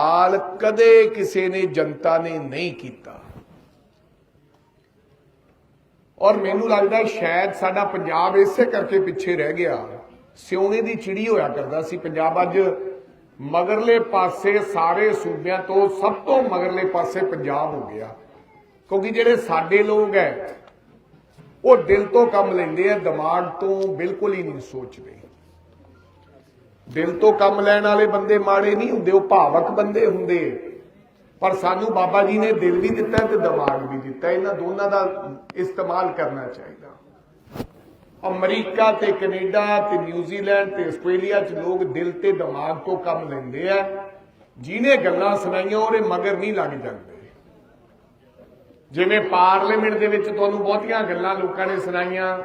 ਹਾਲ ਕਦੇ ਕਿਸੇ ਨੇ ਜਨਤਾ ਨੇ ਨਹੀਂ ਕੀਤਾ। ਔਰ ਮੈਨੂੰ ਲੱਗਦਾ ਸ਼ਾਇਦ ਸਾਡਾ ਪੰਜਾਬ ਇਸੇ ਕਰਕੇ ਪਿੱਛੇ ਰਹਿ ਗਿਆ। ਸਿਉਣੇ ਦੀ ਚਿੜੀ ਹੋਇਆ ਕਰਦਾ ਸੀ ਪੰਜਾਬ ਅੱਜ ਮਗਰਲੇ ਪਾਸੇ ਸਾਰੇ ਸੂਬਿਆਂ ਤੋਂ ਸਭ ਤੋਂ ਮਗਰਲੇ ਪਾਸੇ ਪੰਜਾਬ ਹੋ ਗਿਆ। ਕਿਉਂਕਿ ਜਿਹੜੇ ਸਾਡੇ ਲੋਕ ਹੈ, ਉਹ ਦਿਲ ਤੋਂ ਕੰਮ ਲੈਂਦੇ ਆ, ਦਿਮਾਗ ਤੋਂ ਬਿਲਕੁਲ ਹੀ ਨਹੀਂ ਸੋਚਦੇ। ਦਿਲ ਤੋਂ ਕੰਮ ਲੈਣ ਵਾਲੇ ਬੰਦੇ ਮਾੜੇ ਨਹੀਂ ਹੁੰਦੇ, ਉਹ ਭਾਵਕ ਬੰਦੇ ਹੁੰਦੇ। ਪਰ ਸਾਨੂੰ ਬਾਬਾ ਜੀ ਨੇ ਦਿਲ ਵੀ ਦਿੱਤਾ ਤੇ ਦਿਮਾਗ ਵੀ ਦਿੱਤਾ। ਇਹਨਾਂ ਦੋਨਾਂ ਦਾ ਇਸਤੇਮਾਲ ਕਰਨਾ ਚਾਹੀਦਾ। ਅਮਰੀਕਾ ਤੇ ਕੈਨੇਡਾ ਤੇ ਨਿਊਜ਼ੀਲੈਂਡ ਤੇ ਆਸਟ੍ਰੇਲੀਆ 'ਚ ਲੋਕ ਦਿਲ ਤੇ ਦਿਮਾਗ ਤੋਂ ਕੰਮ ਲੈਂਦੇ ਆ। ਜਿਹਨੇ ਗੱਲਾਂ ਸੁਣਾਈਆਂ, ਉਹਦੇ ਮਗਰ ਨਹੀਂ ਲੱਗ ਜਾਂਦੇ। ਜਿਵੇਂ ਪਾਰਲੀਮੈਂਟ ਦੇ ਵਿੱਚ ਤੁਹਾਨੂੰ ਬਹੁਤੀਆਂ ਗੱਲਾਂ ਲੋਕਾਂ ਨੇ ਸੁਣਾਈਆਂ।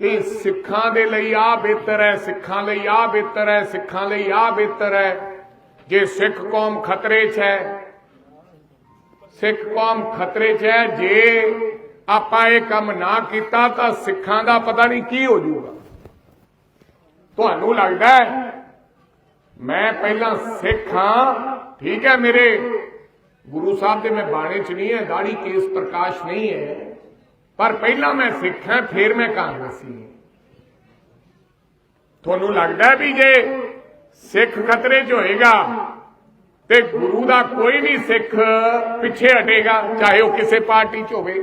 ਕਿ ਸਿੱਖਾਂ ਦੇ ਲਈ ਆ ਬਿਹਤਰ ਹੈ, ਸਿੱਖਾਂ ਲਈ ਆ ਬਿਹਤਰ ਹੈ, ਸਿੱਖਾਂ ਲਈ ਆ ਬਿਹਤਰ ਹੈ। ਜੇ ਸਿੱਖ ਕੌਮ ਖਤਰੇ 'ਚ ਹੈ, ਸਿੱਖ ਕੌਮ ਖਤਰੇ 'ਚ ਹੈ, ਜੇ ਆਪਾਂ ਇਹ ਕੰਮ ਨਾ ਕੀਤਾ ਤਾਂ ਸਿੱਖਾਂ ਦਾ ਪਤਾ ਨਹੀਂ ਕੀ ਹੋ ਜਾਊਗਾ। ਤੁਹਾਨੂੰ ਲੱਗਦਾ ਮੈਂ ਪਹਿਲਾਂ ਸਿੱਖ ਹਾਂ, ਠੀਕ ਹੈ ਮੇਰੇ। ਗੁਰੂ ਸਾਹਿਬ ਦੇ ਮੈਂ ਬਾਣੇ 'ਚ ਨਹੀਂ ਹੈ, ਦਾੜੀ ਕੇਸ ਪ੍ਰਕਾਸ਼ ਨਹੀਂ ਹੈ। ਪਰ ਪਹਿਲਾਂ ਮੈਂ ਸਿੱਖ ਹਾਂ ਫਿਰ ਮੈਂ ਕਾਂਗਰਸੀ ਹਾਂ ਤੁਹਾਨੂੰ ਲੱਗਦਾ ਵੀ ਜੇ ਸਿੱਖ ਖਤਰੇ 'ਚ ਹੋਏਗਾ ਤੇ ਗੁਰੂ ਦਾ ਕੋਈ ਵੀ ਸਿੱਖ ਪਿੱਛੇ ਹਟੇਗਾ, ਚਾਹੇ ਉਹ ਕਿਸੇ ਪਾਰਟੀ 'ਚ ਹੋਵੇ।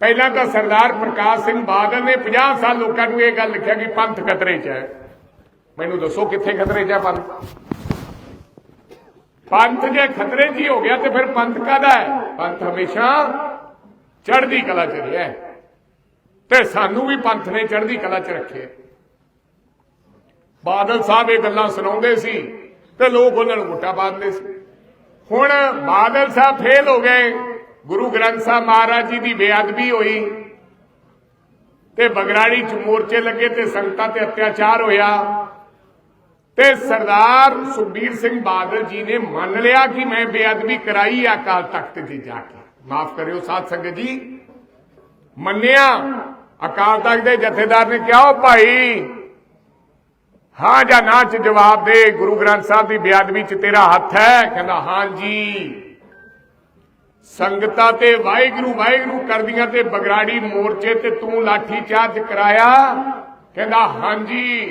ਪਹਿਲਾਂ ਤਾਂ ਸਰਦਾਰ ਪ੍ਰਕਾਸ਼ ਸਿੰਘ ਬਾਦਲ ਨੇ 50 ਸਾਲ ਲੋਕਾਂ ਨੂੰ ਇਹ ਗੱਲ ਲਿਖਿਆ ਕਿ ਪੰਥ ਖਤਰੇ 'ਚ ਹੈ। ਮੈਨੂੰ ਦੱਸੋ ਕਿੱਥੇ ਖਤਰੇ 'ਚ ਹੈ ਪੰਥ? ਪੰਥ ਜੇ ਖਤਰੇ 'ਚ ਹੀ ਹੋ ਗਿਆ ਤੇ ਫਿਰ ਪੰਥ ਕਾਦਾ ਹੈ? ਪੰਥ ਹਮੇਸ਼ਾ ਚੜ੍ਹਦੀ ਕਲਾ 'ਚ ਰਿਹਾ ਤੇ ਸਾਨੂੰ ਵੀ ਪੰਥ ਨੇ ਚੜ੍ਹਦੀ ਕਲਾ 'ਚ ਰੱਖਿਆ ਬਾਦਲ ਸਾਹਿਬ ਇਹ ਗੱਲਾਂ ਸੁਣਾਉਂਦੇ ਸੀ ਤੇ ਲੋਕ ਉਹਨਾਂ ਨੂੰ ਵੋਟਾਂ ਪਾਉਂਦੇ ਸੀ। ਹੁਣ ਬਾਦਲ ਸਾਹਿਬ ਫੇਲ ਹੋ ਗਏ, ਗੁਰੂ ਗ੍ਰੰਥ ਸਾਹਿਬ ਮਹਾਰਾਜ ਜੀ ਦੀ ਬੇਅਦਬੀ ਹੋਈ ਤੇ ਬਗਰਾੜੀ ਚ ਮੋਰਚੇ ਲੱਗੇ ਤੇ ਸੰਗਤਾਂ ਤੇ ਅਤਿਆਚਾਰ ਹੋਇਆ ਤੇ ਸਰਦਾਰ ਸੁਖਬੀਰ ਸਿੰਘ ਬਾਦਲ ਜੀ ਨੇ ਮੰਨ ਲਿਆ ਕਿ ਮੈਂ ਬੇਅਦਬੀ ਕਰਾਈ ਆ ਅਕਾਲ ਤਖਤ ਤੇ ਜਾ ਕੇ। ਮਾਫ ਕਰਿਓ ਸਾਧ ਸੰਗਤ ਜੀ। ਮੰਨਿਆ, ਅਕਾਲ ਤਖਤ ਦੇ ਜਥੇਦਾਰ ਨੇ ਕਿਹਾ ਉਹ ਭਾਈ, ਹਾਂ ਜਾਂ ਨਾ ਚ ਜਵਾਬ ਦੇ, ਗੁਰੂ ਗ੍ਰੰਥ ਸਾਹਿਬ ਦੀ ਬੇਅਦਬੀ ਚ ਤੇਰਾ ਹੱਥ ਹੈ? ਕਹਿੰਦਾ, ਹਾਂ ਜੀ। ਸੰਗਤਾਂ ਤੇ ਵਾਹਿਗੁਰੂ ਵਾਹਿਗੁਰੂ ਕਰਦੀਆਂ ਤੇ ਬਗਰਾੜੀ ਮੋਰਚੇ ਤੇ ਤੂੰ ਲਾਠੀ ਚਾਰਜ ਕਰਾਇਆ? ਕਹਿੰਦਾ ਹਾਂਜੀ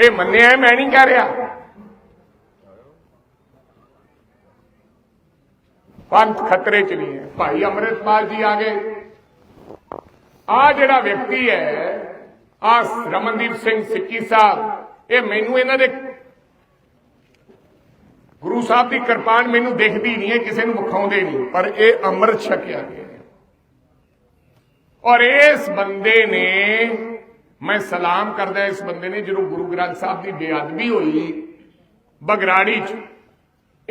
ਇਹ ਮੰਨਿਆ ਮੈਂ ਨਹੀਂ ਕਹਿ ਰਿਹਾ। ਪੰਥ ਖਤਰੇ ਚ ਨਹੀਂ ਹੈ। ਭਾਈ ਅੰਮ੍ਰਿਤਪਾਲ ਜੀ ਆ ਗਏ। ਆ ਜਿਹੜਾ ਵਿਅਕਤੀ ਹੈ, ਆ ਰਮਨਦੀਪ ਸਿੰਘ ਸਿੱਕੀ ਸਾਹਿਬ, ਇਹ ਮੈਨੂੰ ਇਹਨਾਂ ਦੇ ਗੁਰੂ ਸਾਹਿਬ ਦੀ ਕਿਰਪਾਨ ਮੈਨੂੰ ਦਿਖਦੀ ਨਹੀਂ ਹੈ, ਕਿਸੇ ਨੂੰ ਵਿਖਾਉਂਦੇ ਨਹੀਂ। ਪਰ ਇਹ ਅੰਮ੍ਰਿਤ ਛਕਿਆ ਗਿਆ ਔਰ ਇਸ ਬੰਦੇ ਨੇ, ਮੈਂ ਸਲਾਮ ਕਰਦਾ ਇਸ ਬੰਦੇ ਨੇ, ਜਦੋਂ ਗੁਰੂ ਗ੍ਰੰਥ ਸਾਹਿਬ ਦੀ ਬੇਅਦਬੀ ਹੋਈ, ਬਗਰਾੜੀ ਚ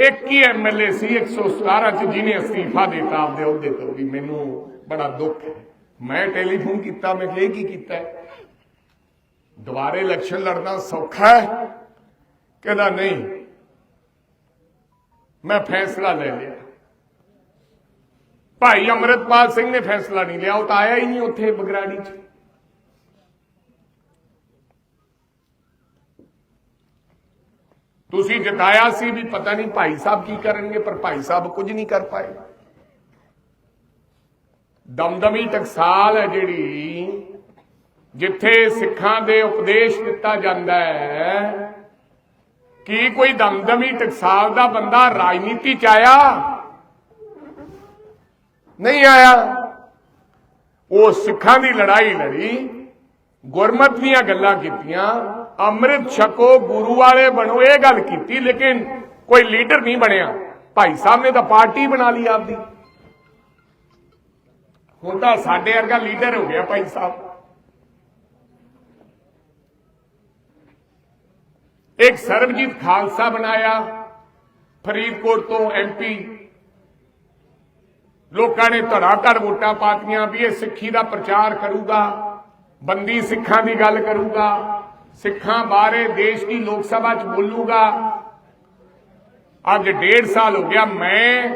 ਇੱਕ ਹੀ ਐਮਐਲਏ ਸੀ 117 ਚ ਜਿਹਨੇ ਅਸਤੀਫਾ ਦਿੱਤਾ ਆਪਦੇ ਅਹੁਦੇ ਤੋਂ ਵੀ ਮੈਨੂੰ ਬੜਾ ਦੁੱਖ ਹੈ। ਮੈਂ ਟੈਲੀਫੋਨ ਕੀਤਾ, ਮੈਂ ਕਿਹਾ ਕੀ ਕੀਤਾ ਦੁਬਾਰੇ ਇਲੈਕਸ਼ਨ ਲੜਨਾ ਸੌਖਾ ਹੈ? ਕਹਿੰਦਾ, ਨਹੀਂ। ਮੈਂ ਫੈਸਲਾ ਲੈ ਲਿਆ। ਭਾਈ ਅਮਰਤਪਾਲ ਸਿੰਘ ਨੇ ਫੈਸਲਾ ਨਹੀਂ ਲਿਆ, ਉਹ ਤਾਂ ਆਇਆ ਹੀ ਨਹੀਂ ਉੱਥੇ ਬਗਰਾੜੀ 'ਚ। ਤੁਸੀਂ ਜਤਾਇਆ ਸੀ ਵੀ ਪਤਾ ਨਹੀਂ ਭਾਈ ਸਾਹਿਬ ਕੀ ਕਰਨਗੇ, ਪਰ ਭਾਈ ਸਾਹਿਬ ਕੁਝ ਨਹੀਂ ਕਰ ਪਾਏ। ਦਮਦਮੀ ਟਕਸਾਲ ਹੈ ਜਿਹੜੀ, ਜਿੱਥੇ ਸਿੱਖਾਂ ਦੇ ਉਪਦੇਸ਼ ਦਿੱਤਾ ਜਾਂਦਾ ਹੈ, ਕੀ ਕੋਈ ਦਮਦਮੀ ਟਕਸਾਲ ਦਾ ਬੰਦਾ ਰਾਜਨੀਤੀ ਚ ਆਇਆ? ਨਹੀਂ ਆਇਆ। ਉਹ ਸਿੱਖਾਂ ਦੀ ਲੜਾਈ ਲੜੀ, ਗੁਰਮਤ ਦੀਆਂ ਗੱਲਾਂ ਕੀਤੀਆਂ ਅੰਮ੍ਰਿਤ ਛਕੋ, ਗੁਰੂ ਵਾਲੇ ਬਣੋ, ਇਹ ਗੱਲ ਕੀਤੀ, ਲੇਕਿਨ ਕੋਈ ਲੀਡਰ ਨਹੀਂ ਬਣਿਆ। ਭਾਈ ਸਾਹਿਬ ਨੇ ਤਾਂ ਪਾਰਟੀ ਬਣਾ ਲਈ ਆਪਦੀ। ਹੁਣ ਤਾਂ ਸਾਡੇ ਵਰਗਾ ਲੀਡਰ ਹੋ ਗਿਆ ਭਾਈ ਸਾਹਿਬ। ਇੱਕ ਸਰਬਜੀਤ ਖਾਲਸਾ ਬਣਾਇਆ, ਫਰੀਦਕੋਟ ਤੋਂ ਐਮਪੀ ਲੋਕਾਂ ਨੇ ਧੜਾ ਧੜ ਵੋਟਾਂ ਪਾਤੀਆਂ ਵੀ ਇਹ ਸਿੱਖੀ ਦਾ ਪ੍ਰਚਾਰ ਕਰੂਗਾ, ਬੰਦੀ ਸਿੱਖਾਂ ਦੀ ਗੱਲ ਕਰੂਗਾ। ਸਿੱਖਾਂ ਬਾਰੇ ਦੇਸ਼ ਦੀ ਲੋਕ ਸਭਾ 'ਚ ਬੋਲੂਗਾ। ਅੱਜ ਡੇਢ ਸਾਲ ਹੋ ਗਿਆ ਮੈਂ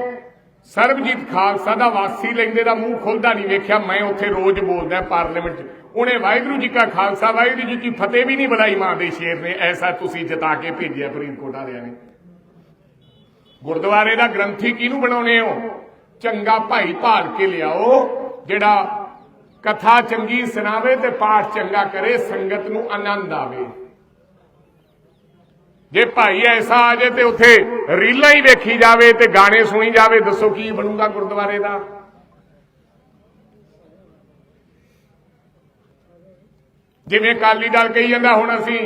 ਸਰਬਜੀਤ ਖਾਲਸਾ ਦਾ ਵਾਸੀ ਲੈਂਦੇ ਦਾ ਮੂੰਹ ਖੁੱਲਦਾ ਨਹੀਂ ਵੇਖਿਆ। ਮੈਂ ਉੱਥੇ ਰੋਜ਼ ਬੋਲਦਾ ਪਾਰਲੀਮੈਂਟ 'ਚ। ਉਹਨੇ ਵਾਹਿਗੁਰੂ ਜੀ ਕਾ ਖਾਲਸਾ, ਵਾਹਿਗੁਰੂ ਜੀ ਕੀ ਫਤਿਹ ਵੀ ਨਹੀਂ ਬੁਲਾਈ ਮਾਂ ਦੇ ਸ਼ੇਰ ਨੇ। ਐਸਾ ਤੁਸੀਂ ਜਿਤਾ ਕੇ ਭੇਜਿਆ ਫਰੀਦਕੋਟ ਵਾਲਿਆਂ ਨੇ। ਗੁਰਦੁਆਰੇ ਦਾ ਗ੍ਰੰਥੀ ਕਿਹਨੂੰ ਬਣਾਉਣੇ ਹੋ? ਚੰਗਾ ਭਾਈ ਭਾਲ ਕੇ ਲਿਆਓ, ਜਿਹੜਾ ਕਥਾ ਚੰਗੀ ਸੁਣਾਵੇ ਤੇ ਪਾਠ ਚੰਗਾ ਕਰੇ, ਸੰਗਤ ਨੂੰ ਆਨੰਦ ਆਵੇ। ਜੇ ਭਾਈ ਐਸਾ ਆ ਜੇ ਤੇ ਉੱਥੇ ਰੀਲਾਂ ਹੀ ਵੇਖੀ ਜਾਵੇ ਤੇ ਗਾਣੇ ਸੁਣੀ ਜਾਵੇ, ਦੱਸੋ ਕੀ ਬਣੂਗਾ ਗੁਰਦੁਆਰੇ ਦਾ? ਜਿਵੇਂ ਅਕਾਲੀ ਦਲ ਕਹੀ ਜਾਂਦਾ, ਹੁਣ ਅਸੀਂ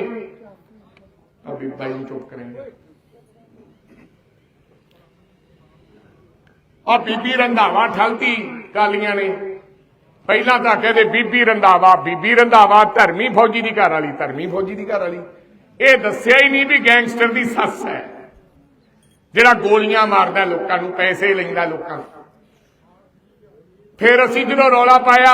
ਅਭੀ ਭਾਈ ਨੂੰ ਚੁੱਪ ਕਰਾਂਗੇ। ਆ ਬੀਬੀ ਰੰਧਾਵਾ ਠਲਤੀ ਕਾਲੀਆਂ ਨੇ। ਪਹਿਲਾਂ ਤਾਂ ਕਹਿੰਦੇ ਬੀਬੀ ਰੰਧਾਵਾ ਬੀਬੀ ਰੰਧਾਵਾ, ਧਰਮੀ ਫੌਜੀ ਦੀ ਘਰ ਵਾਲੀ, ਧਰਮੀ ਫੌਜੀ ਦੀ ਘਰ ਵਾਲੀ। ਇਹ ਦੱਸਿਆ ਹੀ ਨਹੀਂ ਵੀ ਗੈਂਗਸਟਰ ਦੀ ਸੱਸ ਹੈ। ਜਿਹੜਾ ਗੋਲੀਆਂ ਮਾਰਦਾ ਲੋਕਾਂ ਨੂੰ, ਪੈਸੇ ਲੈਂਦਾ ਲੋਕਾਂ ਤੋਂ ਫਿਰ ਅਸੀਂ ਜਦੋਂ ਰੌਲਾ ਪਾਇਆ,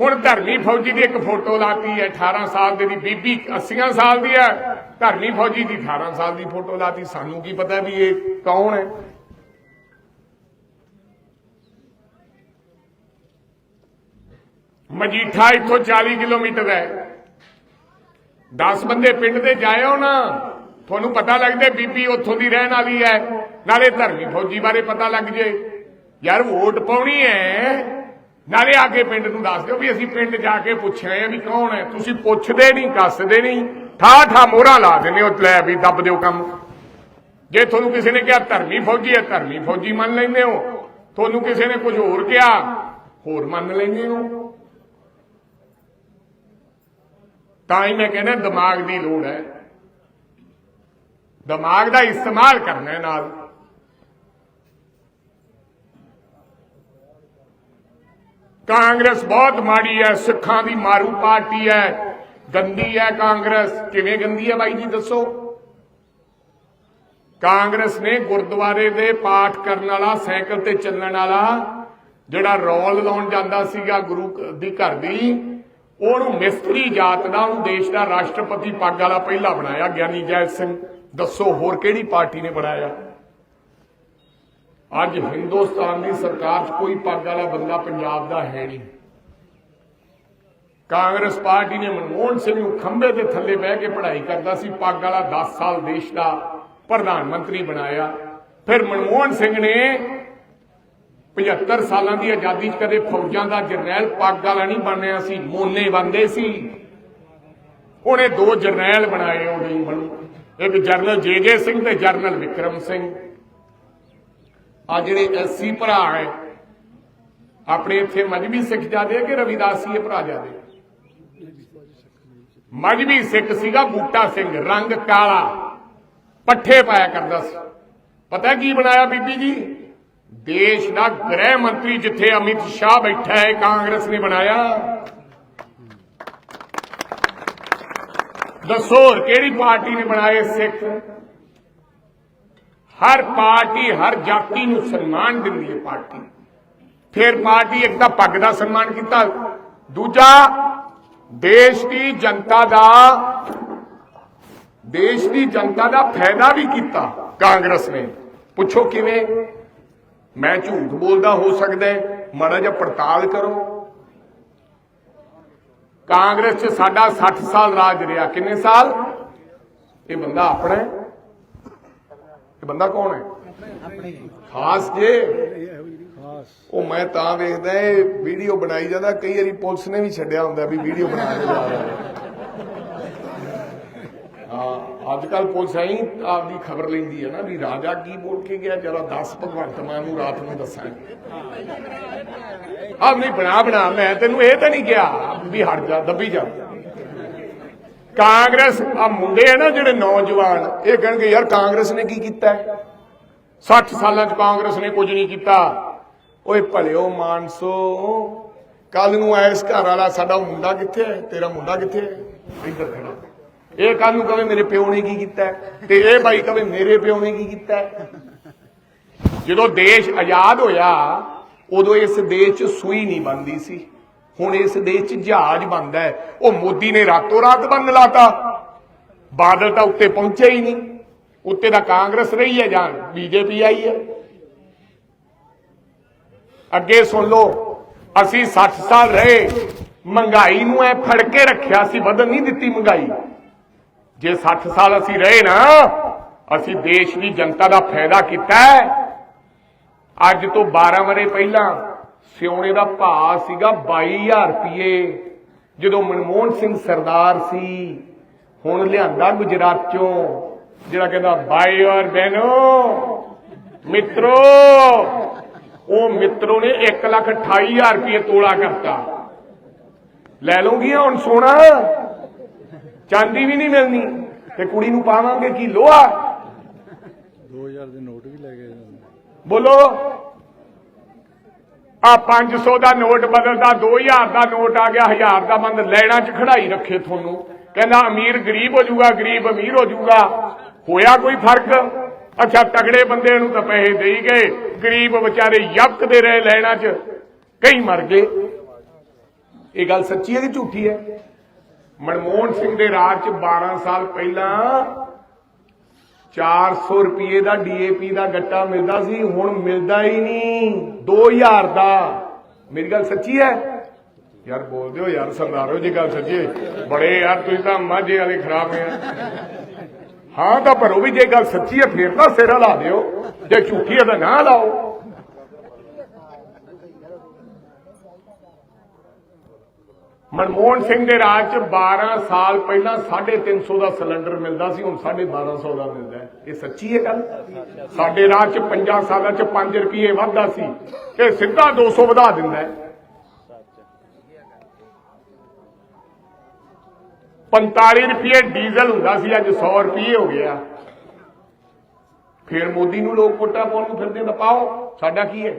ਹੁਣ ਧਰਮੀ ਫੌਜੀ ਦੀ ਇੱਕ ਫੋਟੋ ਲਾਤੀ ਹੈ 18 ਸਾਲ ਦੀ ਦੀ ਬੀਬੀ 80 ਸਾਲ ਦੀ ਹੈ। ਧਰਮੀ ਫੌਜੀ ਦੀ 18 ਸਾਲ ਦੀ ਫੋਟੋ ਲਾਤੀ। ਸਾਨੂੰ ਕੀ ਪਤਾ ਵੀ ਇਹ ਕੌਣ ਹੈ? ਮਜੀਠਾ ਇੱਥੋਂ 40 ਕਿਲੋਮੀਟਰ ਹੈ। 10 ਬੰਦੇ ਪਿੰਡ ਦੇ ਜਾਇਓ ਨਾ, ਤੁਹਾਨੂੰ ਪਤਾ ਲੱਗਦਾ ਬੀਬੀ ਉੱਥੋਂ ਦੀ ਰਹਿਣ ਵਾਲੀ ਹੈ। ਨਾਲੇ ਧਰਮੀ ਫੌਜੀ ਬਾਰੇ ਪਤਾ ਲੱਗ ਜੇ ਯਾਰ ਵੋਟ ਪਾਉਣੀ ਹੈ। ਨਾਲੇ ਆ ਕੇ ਪਿੰਡ ਨੂੰ ਦੱਸ ਦਿਓ ਵੀ ਅਸੀਂ ਪਿੰਡ ਜਾ ਕੇ ਪੁੱਛਿਆ ਆ ਵੀ ਕੌਣ ਹੈ। ਤੁਸੀਂ ਪੁੱਛਦੇ ਨਹੀਂ ਕੱਸਦੇ ਨਹੀਂ। ਠਾ ਠਾ ਮੋਹਰਾ ਲਾ ਦਿੰਦੇ ਹੋ ਲੈ ਵੀ ਦੱਬ ਦਿਓ ਕੰਮ। ਜੇ ਤੁਹਾਨੂੰ ਕਿਸੇ ਨੇ ਕਿਹਾ ਧਰਮੀ ਫੌਜੀ ਹੈ, ਧਰਮੀ ਫੌਜੀ ਮੰਨ ਲੈਂਦੇ ਹੋ। ਤੁਹਾਨੂੰ ਕਿਸੇ ਨੇ ਕੁਝ ਹੋਰ ਕਿਹਾ, ਹੋਰ ਮੰਨ ਲੈਂਦੇ ਹੋ। ਤਾਂ ਹੀ ਮੈਂ ਕਹਿੰਦਾ ਦਿਮਾਗ ਦੀ ਲੋੜ ਹੈ। ਦਿਮਾਗ ਦਾ ਇਸਤੇਮਾਲ ਕਰਨਾ ਨਾਲ। ਕਾਂਗਰਸ ਬਹੁਤ ਮਾੜੀ ਹੈ, ਸਿੱਖਾਂ ਦੀ ਮਾਰੂ ਪਾਰਟੀ ਹੈ, ਗੰਦੀ ਹੈ ਕਾਂਗਰਸ। ਕਿਵੇਂ ਗੰਦੀ ਹੈ ਬਾਈ ਜੀ, ਦੱਸੋ। ਕਾਂਗਰਸ ਨੇ ਗੁਰਦੁਆਰੇ ਦੇ ਪਾਠ ਕਰਨ ਵਾਲਾ, ਸਾਈਕਲ ਤੇ ਚੱਲਣ ਵਾਲਾ, ਜਿਹੜਾ ਰੋਲ ਲਾਉਣ ਜਾਂਦਾ ਸੀਗਾ ਗੁਰੂ ਦੀ ਘਰ ਦੀ ਉਹਨੂੰ ਮਿਸਤਰੀ ਜਾਤ ਦਾ, ਉਹਨੂੰ ਦੇਸ਼ ਦਾ ਰਾਸ਼ਟਰਪਤੀ ਪੱਗ ਵਾਲਾ ਪਹਿਲਾ ਬਣਾਇਆ, ਗਿਆਨੀ ਜੈਲ ਸਿੰਘ। ਦੱਸੋ ਹੋਰ ਕਿਹੜੀ ਪਾਰਟੀ ਨੇ ਬਣਾਇਆ? ਅੱਜ ਹਿੰਦੁਸਤਾਨ ਦੀ ਸਰਕਾਰ 'ਚ ਕੋਈ ਪੱਗ ਵਾਲਾ ਬੰਦਾ ਪੰਜਾਬ ਦਾ ਹੈ ਨਹੀਂ। ਕਾਂਗਰਸ ਪਾਰਟੀ ਨੇ ਮਨਮੋਹਨ ਸਿੰਘ ਨੂੰ ਖੰਭੇ ਦੇ ਥੱਲੇ ਬਹਿ ਕੇ ਪੜ੍ਹਾਈ ਕਰਦਾ ਸੀ, ਪੱਗ ਵਾਲਾ 10 ਸਾਲ ਦੇਸ਼ ਦਾ ਪ੍ਰਧਾਨ ਮੰਤਰੀ ਬਣਾਇਆ। ਫਿਰ ਮਨਮੋਹਨ ਸਿੰਘ ਨੇ 75 ਸਾਲਾਂ ਦੀ ਆਜ਼ਾਦੀ 'ਚ ਕਦੇ ਫੌਜਾਂ ਦਾ ਜਰਨੈਲ ਪੱਗ ਵਾਲਾ ਨਹੀਂ ਬਣਿਆ ਸੀ, ਮੋਨੇ ਬੰਦੇ ਸੀ। ਉਹਨੇ ਦੋ ਜਰਨੈਲ ਬਣਾਏ ਉਹਦੇ ਮਨੂ- ਇੱਕ ਜਰਨਲ ਜੇ ਜੇ ਸਿੰਘ ਤੇ ਜਰਨਲ ਵਿਕਰਮ ਸਿੰਘ। ਆ ਜਿਹੜੇ ਐਸੀ ਭਰਾ ਹੈ, ਆਪਣੇ ਇੱਥੇ ਮਜਬੀ ਸਿੱਖ ਜਾਦੇ ਕਿ ਰਵਿਦਾਸੀਏ ਭਰਾ ਜਾਦੇ? ਮਜਬੀ ਸਿੱਖ ਸੀਗਾ ਬੂਟਾ ਸਿੰਘ, ਰੰਗ ਕਾਲਾ, ਪੱਠੇ ਪਾਇਆ ਕਰਦਾ ਸੀ। ਪਤਾ ਕੀ ਬਣਾਇਆ ਬੀਬੀ ਜੀ? ਦੇਸ਼ ਦਾ ਗ੍ਰਹਿ ਮੰਤਰੀ ਜਿੱਥੇ ਅਮਿਤ ਸ਼ਾਹ ਬੈਠਾ ਹੈ, ਕਾਂਗਰਸ ਨੇ ਬਣਾਇਆ। ਦੱਸੋ ਹੋਰ ਕਿਹੜੀ ਪਾਰਟੀ ਨੇ ਬਣਾਏ ਸਿੱਖ? ਹਰ ਪਾਰਟੀ, ਹਰ ਜਾਤੀ ਨੂੰ ਸਨਮਾਨ ਦਿੰਦੀ ਹੈ ਪਾਰਟੀ। ਫਿਰ ਪਾਰਟੀ ਇੱਕ ਤਾਂ ਪੱਗ ਦਾ ਸਨਮਾਨ ਕੀਤਾ। ਦੂਜਾ, ਦੇਸ਼ ਦੀ ਜਨਤਾ ਦਾ, ਦੇਸ਼ ਦੀ ਜਨਤਾ ਦਾ ਫਾਇਦਾ ਵੀ ਕੀਤਾ ਕਾਂਗਰਸ ਨੇ। ਪੁੱਛੋ ਕਿਵੇਂ? ਮੈਂ ਝੂਠ ਬੋਲਦਾ ਹੋ ਸਕਦਾ ਮਾੜਾ ਜਿਹਾ ਪੜਤਾਲ ਕਰੋ। ਕਾਂਗਰਸ 'ਚ ਸਾਡਾ 60 ਸਾਲ ਰਾਜ ਰਿਹਾ। ਕਿੰਨੇ ਸਾਲ? ਇਹ ਬੰਦਾ ਆਪਣਾ ਹੈ। ਇਹ ਬੰਦਾ ਕੌਣ ਹੈ? ਖਾਸ ਜੇ। ਉਹ ਮੈਂ ਤਾਂ ਵੇਖਦਾ ਇਹ ਵੀਡੀਓ ਬਣਾਈ ਜਾਂਦਾ। ਕਈ ਵਾਰੀ ਪੁਲਿਸ ਨੇ ਵੀ ਛੱਡਿਆ ਹੁੰਦਾ ਵੀ ਵੀਡੀਓ ਬਣਾ ਕੇ ਜਾ ਰਿਹਾ। ਹਾਂ। ਅੱਜ ਕੱਲ ਪੁਲਿਸ ਐਂ ਆਪਦੀ ਖਬਰ ਲੈਂਦੀ ਹੈ ਨਾ ਵੀ ਰਾਜਾ ਕੀ ਬੋਲ ਕੇ ਗਿਆ ਜਰਾ 10 ਭਗਵੰਤ ਮਾਨ ਨੂੰ ਰਾਤ ਨੂੰ ਦੱਸਾਂਗੇ ਆਹ ਨਹੀਂ ਬਣਾ ਬਣਾ ਮੈਂ ਤੈਨੂੰ ਇਹ ਤਾਂ ਨਹੀਂ ਕਿਹਾ ਵੀ ਹਟ ਜਾ ਦੱਬੀ ਜਾ। ਕਾਂਗਰਸ ਆ ਮੁੰਡੇ ਆ ਨਾ ਜਿਹੜੇ ਨੌਜਵਾਨ ਇਹ ਕਹਿਣਗੇ ਯਾਰ ਕਾਂਗਰਸ ਨੇ ਕੀ ਕੀਤਾ ਹੈ? 60 ਸਾਲਾਂ ਚ ਕਾਂਗਰਸ ਨੇ ਕੁਝ ਨਹੀਂ ਕੀਤਾ। ਓਏ ਭਲਿਓ ਮਾਨਸੋ ਕੱਲ ਨੂੰ ਐਸ ਘਰ ਵਾਲਾ ਸਾਡਾ ਮੁੰਡਾ ਕਿੱਥੇ ਹੈ? ਤੇਰਾ ਮੁੰਡਾ ਕਿੱਥੇ ਹੈ? ਇੱਧਰ ਖੜਾ। ਇਹ ਕਾਹਨੂੰ ਕਵੇ ਮੇਰੇ ਪਿਓ ਨੇ ਕੀ ਕੀਤਾ ਤੇ ਇਹ ਬਾਈ ਕਵੇ ਮੇਰੇ ਪਿਓ ਨੇ ਕੀ ਕੀਤਾ ਜਦੋਂ ਦੇਸ਼ ਆਜ਼ਾਦ ਹੋਇਆ, ਉਦੋਂ ਇਸ ਦੇਸ਼ 'ਚ ਸੂਈ ਨਹੀਂ ਬੰਦੀ ਸੀ। ਹੁਣ ਇਸ ਦੇਸ਼ 'ਚ ਜਹਾਜ਼ ਬੰਦਾ ਹੈ। ਉਹ ਮੋਦੀ ਨੇ ਰਾਤੋਂ ਰਾਤ ਬੰਦ ਲਾਤਾ। ਬਾਦਲ ਤਾਂ ਉੱਤੇ ਪਹੁੰਚਿਆ ਹੀ ਨਹੀਂ। ਉੱਤੇ ਤਾਂ ਕਾਂਗਰਸ ਰਹੀ ਹੈ ਜਾਂ ਬੀਜੇਪੀ ਆਈ ਹੈ। ਅੱਗੇ ਸੁਣ ਲਓ, ਅਸੀਂ 60 ਸਾਲ ਰਹੇ। ਮਹਿੰਗਾਈ ਨੂੰ ਐ ਫੜ ਕੇ ਰੱਖਿਆ ਸੀ ਵਧਣ ਨਹੀਂ ਦਿੱਤੀ ਮਹਿੰਗਾਈ। ਜੇ 60 ਸਾਲ ਅਸੀਂ ਰਹੇ ਨਾ, ਅਸੀਂ ਦੇਸ਼ ਦੀ ਜਨਤਾ ਦਾ ਫਾਇਦਾ ਕੀਤਾ ਅੱਜ ਤੋਂ 12 ਵਰੇ ਪਹਿਲਾਂ ਸਿਉਣੇ ਦਾ ਭਾਅ ਸੀਗਾ 22000 ਰੁਪਏ ਜਦੋਂ ਮਨਮੋਹਨ ਸਿੰਘ ਸਰਦਾਰ ਸੀ, ਹੁਣ ਲਿਆਂਦਾ ਗੁਜਰਾਤ ਚੋਂ ਜਿਹੜਾ ਕਹਿੰਦਾ ਭਾਈ ਔਰ ਬਹਿਨੋ ਮਿੱਤਰੋ। ਉਹ ਮਿੱਤਰੋ ਨੇ 128000 ਰੁਪਏ ਤੋਲਾ ਕਰਤਾ। ਲੈ ਲਓਗੀ ਹੁਣ ਸੋਨਾ? ਚਾਂਦੀ ਵੀ ਨਹੀਂ ਮਿਲਣੀ। ਤੇ ਕੁੜੀ ਨੂੰ ਪਾਵਾਂਗੇ ਕੀ ਲੋਹਾ? 2000 ਦੇ ਨੋਟ ਵੀ ਲੈ ਗਏ ਬੋਲੋ। ਆ 500 ਦਾ ਨੋਟ ਬਦਲਦਾ 2000 ਦਾ ਨੋਟ ਆ ਗਿਆ 1000 ਦਾ ਬੰਦ ਲੈਣਾ ਚ ਖੜਾਈ ਰੱਖੇ ਤੁਹਾਨੂੰ। ਕਹਿੰਦਾ ਅਮੀਰ ਗਰੀਬ ਹੋ ਜਾਊਗਾ ਗਰੀਬ ਅਮੀਰ ਹੋ ਜਾਊਗਾ। ਹੋਇਆ ਕੋਈ ਫ਼ਰਕ? ਅੱਛਾ ਤਗੜੇ ਬੰਦੇ ਨੂੰ ਤਾਂ ਪੈਸੇ ਦੇਈ ਗਏ। ਗਰੀਬ ਵਿਚਾਰੇ ਯਬਕਦੇ ਰਹੇ ਲੈਣਾ ਚ। ਕਈ ਮਰ ਗਏ। ਇਹ ਗੱਲ ਸੱਚੀ ਹੈ ਕਿ ਝੂਠੀ ਹੈ? ਮਨਮੋਹਨ ਸਿੰਘ ਦੇ ਰਾਜ ਚ 12 ਸਾਲ ਪਹਿਲਾਂ 400 ਰੁਪਏ ਦਾ ਡੀਏਪੀ ਦਾ ਗੱਟਾ ਮਿਲਦਾ ਸੀ, ਹੁਣ ਮਿਲਦਾ ਹੀ ਨਹੀਂ। 2000 ਦਾ। ਮੇਰੀ ਗੱਲ ਸੱਚੀ ਹੈ? ਯਾਰ ਬੋਲਦੇ ਹੋ ਯਾਰ, ਸਰਦਾਰੋ, ਜੀ ਗੱਲ ਸੱਚੀ ਬੜੇ ਯਾਰ, ਤੁਸੀਂ ਤਾਂ ਮਾਝੇ ਵਾਲੇ ਖਰਾਬ ਹੈ ਹਾਂ ਤਾਂ ਭਰੋ ਵੀ ਜੇ ਗੱਲ ਸੱਚੀ ਹੈ, ਫੇਰ ਤਾਂ ਸਿਰ ਲਾ ਦਿਓ। ਜੇ ਝੂਠੀ ਹੈ ਤਾਂ ਨਾ ਲਾਓ। ਮਨਮੋਹਨ ਸਿੰਘ ਦੇ ਰਾਜ ਚ 12 ਸਾਲ ਪਹਿਲਾਂ 350 ਦਾ ਸਿਲੰਡਰ ਮਿਲਦਾ ਸੀ, ਹੁਣ 1250 ਦਾ ਮਿਲਦਾ ਇਹ ਸੱਚੀ ਹੈ ਗੱਲ? ਸਾਡੇ ਰਾਜ ਚ 5 ਸਾਲਾਂ ਚ 5 ਰੁਪਏ ਵੱਧਦਾ ਸੀ ਇਹ ਸਿੱਧਾ 200 ਵਧਾ ਦਿੰਦਾ ਹੈ। 45 ਰੁਪਏ ਡੀਜ਼ਲ ਹੁੰਦਾ ਸੀ, ਅੱਜ 100 ਰੁਪਏ ਹੋ ਗਿਆ। ਫਿਰ ਮੋਦੀ ਨੂੰ ਲੋਕ ਕੋਟਾ ਪਾਉਣ ਨੂੰ ਫਿਰਦੇ ਤਾਂ ਪਾਓ, ਸਾਡਾ ਕੀ ਹੈ?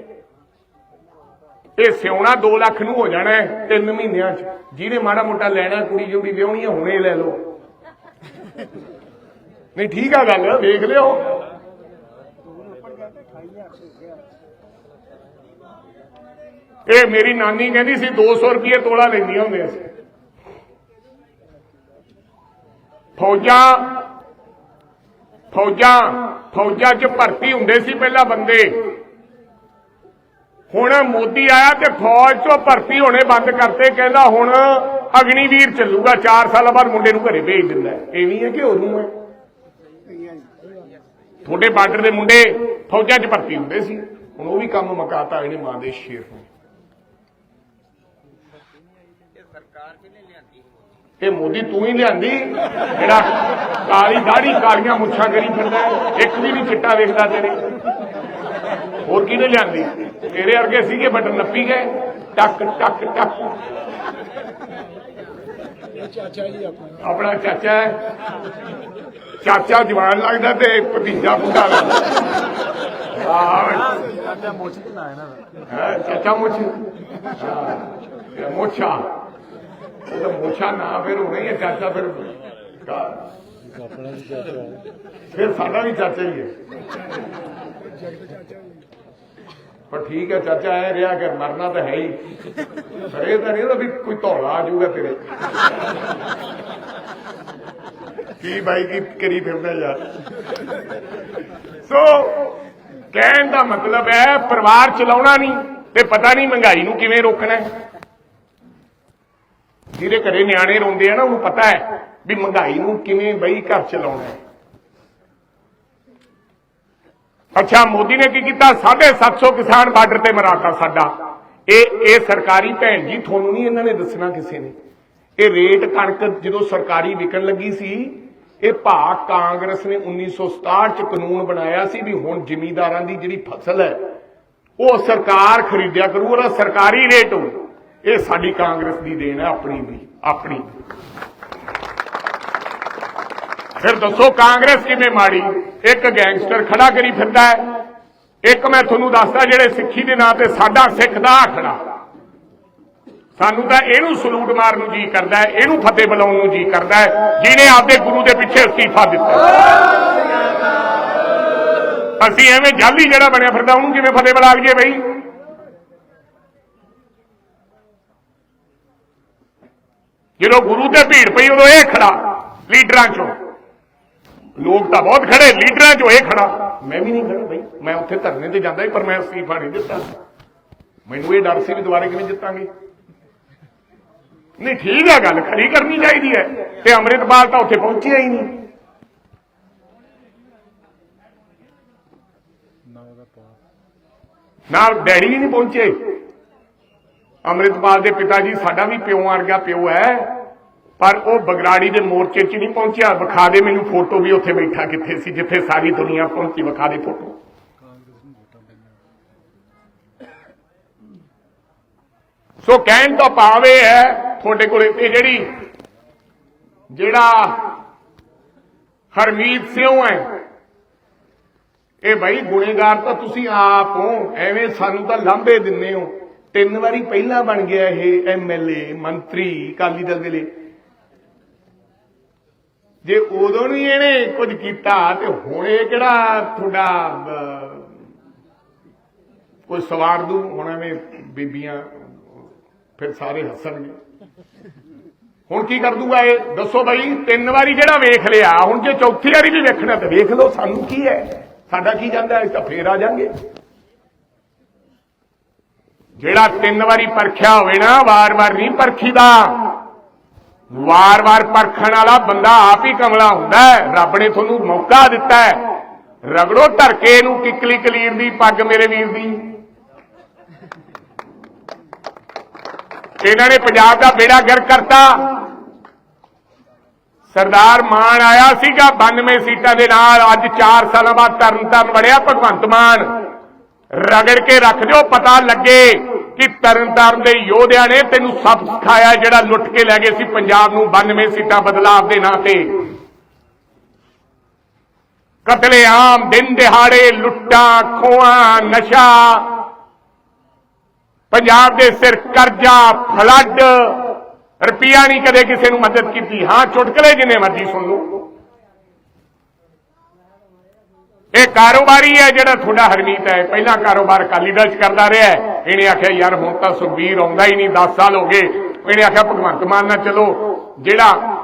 ਇਹ ਸਿਉਣਾ 2 ਲੱਖ ਨੂੰ ਹੋ ਜਾਣਾ ਹੈ, ਤਿੰਨ ਮਹੀਨਿਆਂ ਚ। ਜਿਹਨੇ ਮਾੜਾ ਮੋਟਾ ਲੈਣਾ, ਕੁੜੀ ਜੋੜੀ ਵਿਆਹਣੀ ਹੁਣੇ ਲੈ ਲਓ। ਨਹੀਂ, ਠੀਕ ਆ ਗੱਲ, ਵੇਖ ਲਿਓ। ਇਹ ਮੇਰੀ ਨਾਨੀ ਕਹਿੰਦੀ ਸੀ 200 ਰੁਪਏ ਤੋਲਾ ਲੈਂਦੀਆਂ ਹੁੰਦੀਆਂ ਸੀ। ਫੌਜਾਂ ਫੌਜਾਂ ਫੌਜਾਂ 'ਚ ਭਰਤੀ ਹੁੰਦੇ ਸੀ ਪਹਿਲਾਂ ਬੰਦੇ। ਹੁਣ ਮੋਦੀ ਆਇਆ ਤੇ ਫੌਜ 'ਚੋਂ ਭਰਤੀ ਹੋਣੇ ਬੰਦ ਕਰਤੇ, ਕਹਿੰਦਾ ਹੁਣ ਅਗਨੀਵੀਰ ਚੱਲੂਗਾ 4 ਸਾਲਾਂ ਬਾਅਦ ਮੁੰਡੇ ਨੂੰ ਘਰੇ ਭੇਜ ਦਿੰਦਾ ਹੈ। ਐਵੇਂ ਹੈ ਕਿ ਹੋਰ ਹੈ? ਤੁਹਾਡੇ ਬਾਰਡਰ ਦੇ ਮੁੰਡੇ ਫੌਜਾਂ 'ਚ ਭਰਤੀ ਹੁੰਦੇ ਸੀ। ਹੁਣ ਉਹ ਵੀ ਕੰਮ ਮਕਾਤਾ ਇਹਨੇ ਮਾਂ ਦੇ ਸ਼ੇਰ ਨੂੰ। ਇਹ ਮੋਦੀ ਤੂੰ ਹੀ ਲਿਆਂਦੀ? ਜਿਹੜਾ ਕਾਲੀ ਦਾੜੀ ਕਾਲੀਆਂ ਮੁੱਛਾਂ ਕਰੀ ਫਿਰਦਾ ਇੱਕ ਵੀ ਨਹੀਂ ਚਿੱਟਾ ਵੇਖਦਾ ਤੇਰੇ। ਹੋਰ ਕਿਹਨੇ ਲਿਆਂਦੀ? ਤੇਰੇ ਵਰਗੇ ਸੀਗੇ ਬਟਨ ਨੱਪੀ ਗਏ। ਟਕ ਟਕ ਟਕ। ਚਾਚਾ ਜੀ ਆਪਣਾ। ਆਪਣਾ ਚਾਚਾ ਹੈ। ਚਾਚਾ ਜਵਾਨ ਲੱਗਦਾ ਤੇ ਭਤੀਜਾ ਬੁੱਢਾ ਲੱਗਦਾ। ਆਹ ਚਾਚਾ ਮੁੱਛ ਨਾ ਇਹਨਾਂ ਦਾ। ਹੈ? ਚਾਚਾ ਮੁੱਛ? ਮੁੱਛਾ। ਉਹ ਮੁੱਛਾ ਨਾ ਫਿਰ ਹੋਣਾ ਹੀ ਹੈ ਚਾਚਾ ਫਿਰ ਆਪਣਾ ਵੀ ਚਾਚਾ ਹੈ। ਫਿਰ ਸਾਡਾ ਵੀ ਚਾਚਾ ਹੀ ਹੈ। ਪਰ ਠੀਕ ਹੈ ਚਾਚਾ, ਐ ਰਿਹਾ ਕਿ ਮਰਨਾ ਤਾਂ ਹੈ ਹੀ। ਪਰ ਇਹ ਤਾਂ ਨਹੀਂ ਉਹਦਾ ਵੀ ਕੋਈ ਧੌਲਾ ਆ ਜਾਊਗਾ ਤੇਰੇ। ਕੀ ਬਾਈ, ਕੀ ਕਰੀ ਫਿਰਦਾ ਯਾਰ। ਸੋ ਕਹਿਣ ਦਾ ਮਤਲਬ ਹੈ ਪਰਿਵਾਰ ਚਲਾਉਣਾ ਨਹੀਂ ਤੇ ਪਤਾ ਨਹੀਂ ਮਹਿੰਗਾਈ ਨੂੰ ਕਿਵੇਂ ਰੋਕਣਾ ਹੈ। ਜਿਹਦੇ ਘਰੇ ਨਿਆਣੇ ਰੋਂਦੇ ਆ ਨਾ, ਉਹਨੂੰ ਪਤਾ ਹੈ ਵੀ ਮਹਿੰਗਾਈ ਨੂੰ ਕਿਵੇਂ ਬਈ ਘਰ ਚਲਾਉਣਾ ਹੈ। ਅੱਛਾ, ਮੋਦੀ ਨੇ ਕੀ ਕੀਤਾ? 750 ਕਿਸਾਨ ਬਾਰਡਰ ਤੇ ਮਰਾਤਾ ਸਾਡਾ। ਇਹ ਇਹ ਸਰਕਾਰੀ ਭੈਣ ਜੀ, ਤੁਹਾਨੂੰ ਨਹੀਂ ਇਹਨਾਂ ਨੇ ਦੱਸਣਾ ਕਿਸੇ ਨੇ। ਇਹ ਰੇਟ ਕਣਕ ਜਦੋਂ ਸਰਕਾਰੀ ਵਿਕਣ ਲੱਗੀ ਸੀ, ਇਹ ਭਾਅ ਕਾਂਗਰਸ ਨੇ 1967 ਚ ਕਾਨੂੰਨ ਬਣਾਇਆ ਸੀ ਵੀ ਹੁਣ ਜ਼ਿਮੀਂਦਾਰਾਂ ਦੀ ਜਿਹੜੀ ਫਸਲ ਹੈ, ਉਹ ਸਰਕਾਰ ਖਰੀਦਿਆ ਕਰੂ, ਉਹਦਾ ਸਰਕਾਰੀ ਰੇਟ ਹੋ ਇਹ ਸਾਡੀ ਕਾਂਗਰਸ ਦੀ ਦੇਣ ਹੈ, ਆਪਣੀ ਵੀ, ਆਪਣੀ। ਫਿਰ ਦੱਸੋ ਕਾਂਗਰਸ ਕਿਵੇਂ ਮਾੜੀ? ਇੱਕ ਗੈਂਗਸਟਰ ਖੜਾ ਕਰੀ ਫਿਰਦਾ ਹੈ। ਇੱਕ ਮੈਂ ਤੁਹਾਨੂੰ ਦੱਸਦਾ, ਜਿਹੜੇ ਸਿੱਖੀ ਦੇ ਨਾਂ ਤੇ ਸਾਡਾ ਸਿੱਖ ਦਾ ਆਖੜਾ। ਸਾਨੂੰ ਤਾਂ ਇਹਨੂੰ ਸਲੂਟ ਮਾਰਨ ਨੂੰ ਜੀ ਕਰਦਾ ਹੈ, ਇਹਨੂੰ ਫਤਿਹ ਬੁਲਾਉਣ ਨੂੰ ਜੀ ਕਰਦਾ ਹੈ, ਜਿਹਨੇ ਆਪਦੇ ਗੁਰੂ ਦੇ ਪਿੱਛੇ ਅਸਤੀਫਾ ਦਿੱਤਾ ਅਸੀਂ ਐਵੇਂ ਜਾਲੀ ਜਿਹੜਾ ਬਣਿਆ ਫਿਰਦਾ, ਉਹਨੂੰ ਕਿਵੇਂ ਫਤਿਹ ਬੁਲਾ ਲਈਏ ਬਈ? ਜਦੋਂ ਗੁਰੂ ਤੇ ਭੀੜ ਪਈ, ਉਦੋਂ ਇਹ ਖੜਾ, ਲੀਡਰਾਂ ਚੋਂ। ਲੋਕ ਤਾਂ ਬਹੁਤ ਖੜੇ, ਲੀਡਰਾਂ 'ਚੋਂ ਇਹ ਖੜਾ। ਮੈਂ ਵੀ ਨਹੀਂ ਖੜਾ ਬਈ। ਮੈਂ ਉੱਥੇ ਧਰਨੇ ਤੇ ਜਾਂਦਾ ਪਰ ਮੈਂ ਅਸਤੀਫਾ ਨਹੀਂ ਦਿੱਤਾ। ਮੈਨੂੰ ਇਹ ਡਰ ਸੀ ਵੀ ਦੁਬਾਰੇ ਕਿਵੇਂ ਜਿੱਤਾਂਗੇ। ਨਹੀਂ, ਠੀਕ ਆ ਗੱਲ, ਖੜੀ ਕਰਨੀ ਚਾਹੀਦੀ ਹੈ। ਤੇ ਅਮਰਿਤਪਾਲ ਤਾਂ ਉੱਥੇ ਪਹੁੰਚਿਆ ਹੀ ਨਹੀਂ। ਨਾ ਡੈਡੀ ਵੀ ਨਹੀਂ ਪਹੁੰਚੇ। ਅਮਰਿਤਪਾਲ ਦੇ ਪਿਤਾ ਜੀ, ਸਾਡਾ ਵੀ ਪਿਓ ਵਰਗਾ ਪਿਓ ਹੈ। ਪਰ ਉਹ ਬਗਰਾੜੀ ਦੇ ਮੋਰਚੇ 'ਚ ਨਹੀਂ ਪਹੁੰਚਿਆ। ਵਿਖਾ ਦੇ ਮੈਨੂੰ ਫੋਟੋ ਵੀ ਉੱਥੇ ਬੈਠਾ ਕਿੱਥੇ ਸੀ, ਜਿੱਥੇ ਸਾਰੀ ਦੁਨੀਆ ਪਹੁੰਚੀ ਵਿਖਾ ਦੇ ਫੋਟੋ। ਸੋ ਕਹਿਣ ਤੋਂ ਭਾਵੇਂ ਹੈ, ਤੁਹਾਡੇ ਕੋਲ ਇਹ ਜਿਹੜੀ, ਜਿਹੜਾ ਹਰਮੀਤ ਸਿੰਘ ਹੈ, ਇਹ ਭਾਈ ਗੁਨੇਗਾਰ ਤਾਂ ਤੁਸੀਂ ਆਪ ਹੋ, ਐਵੇਂ ਸਾਨੂੰ ਤਾਂ ਲਾਂਭੇ ਦਿੰਨੇ ਹੋ। ਤਿੰਨ ਵਾਰੀ ਪਹਿਲਾਂ ਬਣ ਗਿਆ ਇਹ ਐਮਐਲਏ ਮੰਤਰੀ, ਅਕਾਲੀ ਦਲ ਦੇ ਲਈ। ਜੇ ਉਦੋਂ ਨਹੀਂ ਇਹਨੇ ਕੁਝ ਕੀਤਾ ਤੇ ਹੁਣ ਇਹ ਕਿਹੜਾ ਤੁਹਾਡਾ ਅਹ, ਕੋਈ ਸਵਾਰ ਦੂ? ਹੁਣ ਐਵੇਂ ਬੀਬੀਆਂ ਫਿਰ ਸਾਰੇ ਹੱਸਣਗੇ। ਹੁਣ ਕੀ ਕਰ ਦੂਗਾ ਇਹ? ਦੱਸੋ ਬਾਈ ਤਿੰਨ ਵਾਰੀ ਜਿਹੜਾ ਵੇਖ ਲਿਆ ਹੁਣ ਜੇ ਚੌਥੀ ਵਾਰੀ ਵੀ ਵੇਖਣਾ ਤੇ ਵੇਖ ਲਓ ਸਾਨੂੰ ਕੀ ਹੈ। ਸਾਡਾ ਕੀ ਜਾਂਦਾ ਹੈ ਤਾਂ ਫੇਰ ਆ ਜਾਾਂਗੇ। ਜਿਹੜਾ ਤਿੰਨ ਵਾਰੀ ਪਰਖਿਆ ਹੋਵੇ ਨਾ ਵਾਰ-ਵਾਰ ਨਹੀਂ ਪਰਖੀਦਾ। ਵਾਰ-ਵਾਰ ਪਰਖਣ ਵਾਲਾ ਬੰਦਾ ਆਪ ਹੀ ਕਮਲਾ ਹੁੰਦਾ ਹੈ। ਰੱਬ ਨੇ ਤੁਹਾਨੂੰ ਮੌਕਾ ਦਿੱਤਾ ਹੈ। ਰਗੜੋ ਧਰਕੇ ਨੂੰ ਕਿਕਲੀ ਕਲੀਰ ਦੀ, ਪੱਗ ਮੇਰੇ ਵੀਰ ਦੀ। ਇਹਨਾਂ ਨੇ ਪੰਜਾਬ ਦਾ ਬੇੜਾ ਗਰ ਕਰਤਾ। ਸਰਦਾਰ ਮਾਨ ਆਇਆ ਸੀਗਾ 92 ਸੀਟਾਂ ਦੇ ਨਾਲ। ਅੱਜ 4 ਸਾਲਾਂ ਬਾਅਦ ਤਰਨ ਵੜਿਆ ਭਗਵੰਤ ਮਾਨ। ਰਗੜ ਕੇ ਰੱਖ ਦਿਓ, ਪਤਾ ਲੱਗੇ। ਕਿ ਤਰਨ ਤਾਰਨ ਦੇ ਯੋਧਿਆਂ ਨੇ ਤੈਨੂੰ ਸਭ ਸਿਖਾਇਆ ਜਿਹੜਾ ਲੁੱਟ ਕੇ ਲੈ ਗਏ ਸੀ ਪੰਜਾਬ ਨੂੰ 92 ਸੀਟਾਂ ਬਦਲਾਵ ਦੇ ਨਾਂ ਤੇ। ਕਤਲੇਆਮ, ਦਿਨ ਦਿਹਾੜੇ, ਲੁੱਟਾਂ, ਖੋਹਾਂ, ਨਸ਼ਾ। ਪੰਜਾਬ ਦੇ ਸਿਰ ਕਰਜ਼ਾ, ਫਲੱਡ। ਰੁਪਈਆ ਨਹੀਂ ਕਦੇ ਕਿਸੇ ਨੂੰ ਮਦਦ ਕੀਤੀ। ਹਾਂ, ਚੁਟਕਲੇ ਜਿੰਨੇ ਮਰਜ਼ੀ ਸੁਣ ਲਓ। ਇਹ ਕਾਰੋਬਾਰੀ ਹੈ ਜਿਹੜਾ ਤੁਹਾਡਾ ਹਰਮੀਤ ਹੈ। ਪਹਿਲਾਂ ਕਾਰੋਬਾਰ ਅਕਾਲੀ ਦਲ ਚ ਕਰਦਾ ਰਿਹਾ ਇਹਨੇ ਆਖਿਆ, ਯਾਰ, ਹੁਣ ਤਾਂ ਸੁਖਬੀਰ ਆਉਂਦਾ ਹੀ ਨਹੀਂ 10 ਸਾਲ ਹੋ ਗਏ। ਇਹਨੇ ਆਖਿਆ, ਭਗਵੰਤ ਮਾਨ ਨਾਲ ਚਲੋ। ਜਿਹੜਾ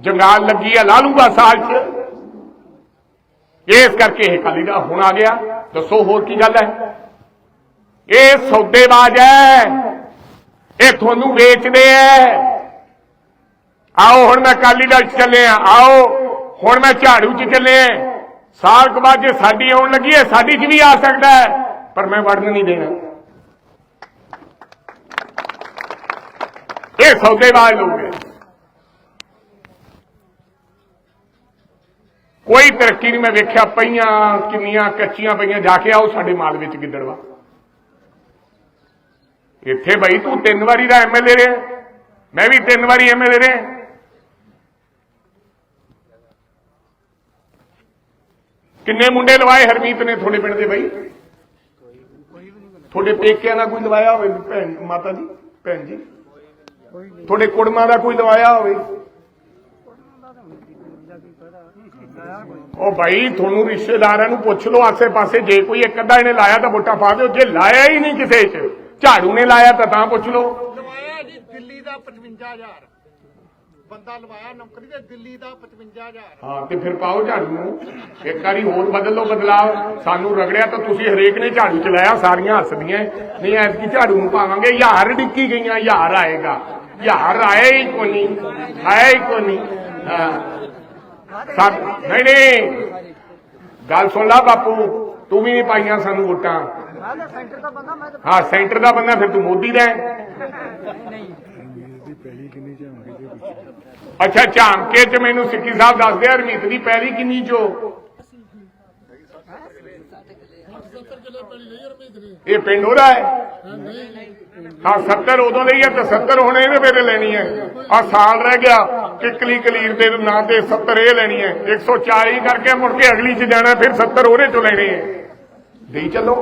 ਜੰਗਾਲ ਲੱਗੀ ਹੈ ਲਾ ਲੂਗਾ ਸਾਲ ਚ। ਇਸ ਕਰਕੇ ਇਹ ਅਕਾਲੀ ਦਾ ਹੁਣ ਆ ਗਿਆ। ਦੱਸੋ, ਹੋਰ ਕੀ ਗੱਲ ਹੈ? ਇਹ ਸੌਦੇਬਾਜ਼ ਹੈ। ਇਹ ਤੁਹਾਨੂੰ ਵੇਚਦੇ ਐ ਆਓ, ਹੁਣ ਮੈਂ ਅਕਾਲੀ ਦਲ ਚ ਚੱਲੇ ਆ ਆਓ, ਹੁਣ ਮੈਂ ਝਾੜੂ ਚ ਚੱਲੇ ਆ ਸਾਲ ਕੁ ਬਾਅਦ ਜੇ ਸਾਡੀ ਆਉਣ ਲੱਗੀ ਹੈ, ਸਾਡੀ ਚ ਵੀ ਆ ਸਕਦਾ ਹੈ, ਪਰ ਮੈਂ ਵੜਨ ਨਹੀਂ ਦੇਣਾ। ਇਹ ਸੌਦੇਬਾਜ਼ ਲੋਕ ਹੈ ਕੋਈ ਤਰੱਕੀ ਨਹੀਂ ਮੈਂ ਵੇਖਿਆ, ਪਈਆਂ, ਕਿੰਨੀਆਂ ਕੱਚੀਆਂ ਪਈਆਂ, ਜਾ ਕੇ ਆਓ ਸਾਡੇ ਮਾਲ ਵਿੱਚ ਗਿੱਦੜਵਾ। ਇੱਥੇ ਬਈ ਤੂੰ ਤਿੰਨ ਵਾਰੀ ਦਾ ਐਮਐਲਏ ਰਿਹਾ, ਮੈਂ ਵੀ ਤਿੰਨ ਵਾਰੀ ਐਮਐਲਏ ਰਿਹਾ। ਕਿੰਨੇ ਮੁੰਡੇ ਲਵਾਏ ਹਰਮੀਤ ਨੇ ਤੁਹਾਡੇ ਪਿੰਡ ਦੇ ਬਈ? ਤੁਹਾਡੇ ਪੇਕਿਆਂ ਦਾ ਕੋਈ ਲਵਾਇਆ ਹੋਵੇ ਭੈਣ, ਮਾਤਾ ਜੀ, ਭੈਣ ਜੀ? ਤੁਹਾਡੇ ਕੁੜਮਾਂ ਦਾ ਕੋਈ ਲਵਾਇਆ ਹੋਵੇ? ਉਹ ਭਾਈ ਤੁਹਾਨੂੰ ਰਿਸ਼ਤੇਦਾਰਾਂ ਨੂੰ ਪੁੱਛ ਲਓ, ਆਸੇ-ਪਾਸੇ ਜੇ ਕੋਈ ਇੱਕ ਅੱਧਾ ਇਹਨੇ ਲਾਇਆ ਤਾਂ ਵੋਟਾਂ ਪਾ ਦਿਓ, ਜੇ ਲਾਇਆ ਹੀ ਨਹੀਂ ਕਿਸੇ 'ਚ, ਝਾੜੂ ਨੇ ਲਾਇਆ ਤਾਂ ਤਾਂ ਪੁੱਛ ਲਓ। ਲਵਾਇਆ ਜੀ, ਦਿੱਲੀ ਦਾ 55000 ਬੰਦਾ ਲਵਾਇਆ ਨੌਕਰੀ ਤੇ ਦਿੱਲੀ ਦਾ 55000 ਹਾਂ ਤੇ ਫਿਰ ਪਾਓ ਝਾੜੂ। ਨੂੰ ਇੱਕ ਵਾਰੀ ਹੋਰ ਬਦਲ ਲਓ ਬਦਲਾਵ। ਸਾਨੂੰ ਰਗੜਿਆ ਤਾਂ ਤੁਸੀਂ ਹਰੇਕ ਨੇ ਝਾੜੂ ਚਲਾਇਆ ਸਾਰੀਆਂ ਹੱਸਦੀਆਂ। ਨਹੀਂ ਐਤਕੀ ਝਾੜੂ ਨੂੰ ਪਾਵਾਂਗੇ। ਯਾਰ ਡਿੱਕੀ ਗਈਆਂ ਯਾਰ ਆਏਗਾ। ਯਾਰ ਆਇਆ ਹੀ ਕੋਈ ਨਹੀਂ। ਆਇਆ ਹੀ ਕੋਈ ਨਹੀਂ। ਹਾਂ। ਨਹੀਂ ਨਹੀਂ। ਗੱਲ ਸੁਣ ਲਾ ਬਾਪੂ। ਤੂੰ ਵੀ ਨਹੀਂ ਪਾਈਆਂ ਸਾਨੂੰ ਵੋਟਾਂ। ਤਾਂ ਸੈਂਟਰ ਦਾ ਬੰਦਾ ਮੈਂ ਹਾਂ ਸੈਂਟਰ ਦਾ ਬੰਦਾ ਫਿਰ ਤੂੰ ਮੋਦੀ ਦਾ ਹੈ। ਪਹਿਲੀ ਕਿੰਨੀ ਝਾਂਕੀ ਦੇ ਪਿੱਛੇ? ਅੱਛਾ, ਝਾਂਕੇ ਚ ਮੈਨੂੰ ਸਿੱਖੀ ਸਾਹਿਬ ਦੱਸਦੇ ਆ ਰਮੀਤ ਦੀ ਪਹਿਲੀ ਕਿੰਨੀ ਚੋ? ਇਹ ਪਿੰਡ ਉਹਦਾ ਹੈ? ਹਾਂ 70 ਉਦੋਂ ਲਈ ਹੈ ਤੇ 70 ਹੁਣ ਇਹਦੇ ਵੇਲੇ ਲੈਣੀ ਹੈ। ਆ ਸਾਲ ਰਹਿ ਗਿਆ, ਕਿਕਲੀ ਕਲੀਰ ਦੇ ਨਾਂ ਤੇ 70 ਇਹ ਲੈਣੀ ਹੈ। 140 ਕਰਕੇ ਮੁੜ ਕੇ ਅਗਲੀ ਚ ਜਾਣਾ, ਫਿਰ 70 ਉਹਦੇ ਚੋਂ ਲੈਣੇ ਹੈ। ਦੇਈ ਚੱਲੋ।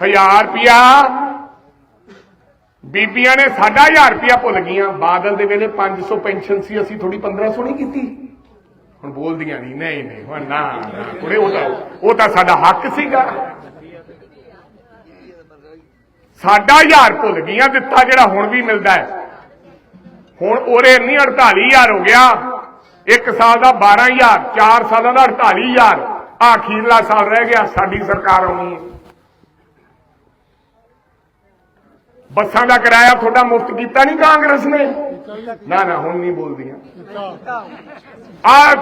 1000 ਰੁਪਿਆ ਬੀਬੀਆਂ ਨੇ ਸਾਡਾ 1000 ਰੁਪਿਆ ਭੁੱਲ ਗਈਆਂ। ਬਾਦਲ ਦੇ ਵੇਲੇ 500 ਪੈਨਸ਼ਨ ਸੀ, ਅਸੀਂ ਥੋੜੀ 1500 ਨਹੀਂ ਕੀਤੀ। ਹੁਣ ਬੋਲਦੀਆਂ ਨਹੀਂ ਨਹੀਂ ਨਹੀਂ, ਹੁਣ ਨਾ ਨਾ, ਕੁੜੇ, ਉਹ ਤਾਂ ਉਹ ਤਾਂ ਸਾਡਾ ਹੱਕ ਸੀਗਾ। ਸਾਡਾ 1000 ਭੁੱਲ ਗਈਆਂ, ਦਿੱਤਾ ਜਿਹੜਾ ਹੁਣ ਵੀ ਮਿਲਦਾ ਹੈ। ਹੁਣ ਉਹਰੇ ਨਹੀਂ 48000 ਹੋ ਗਿਆ। ਇੱਕ ਸਾਲ ਦਾ 12000 4 ਸਾਲਾਂ ਦਾ 48000 ਆਖੀਰਲਾ ਸਾਲ ਰਹਿ ਗਿਆ, ਸਾਡੀ ਸਰਕਾਰ ਆਉਣੀ ਹੈ। ਬੱਸਾਂ ਦਾ ਕਿਰਾਇਆ ਤੁਹਾਡਾ ਮੁਫਤ ਕੀਤਾ ਨਹੀਂ ਕਾਂਗਰਸ ਨੇ। ਨਾ ਨਾ, ਹੁਣ ਨਹੀਂ ਬੋਲਦੀਆਂ। ਆ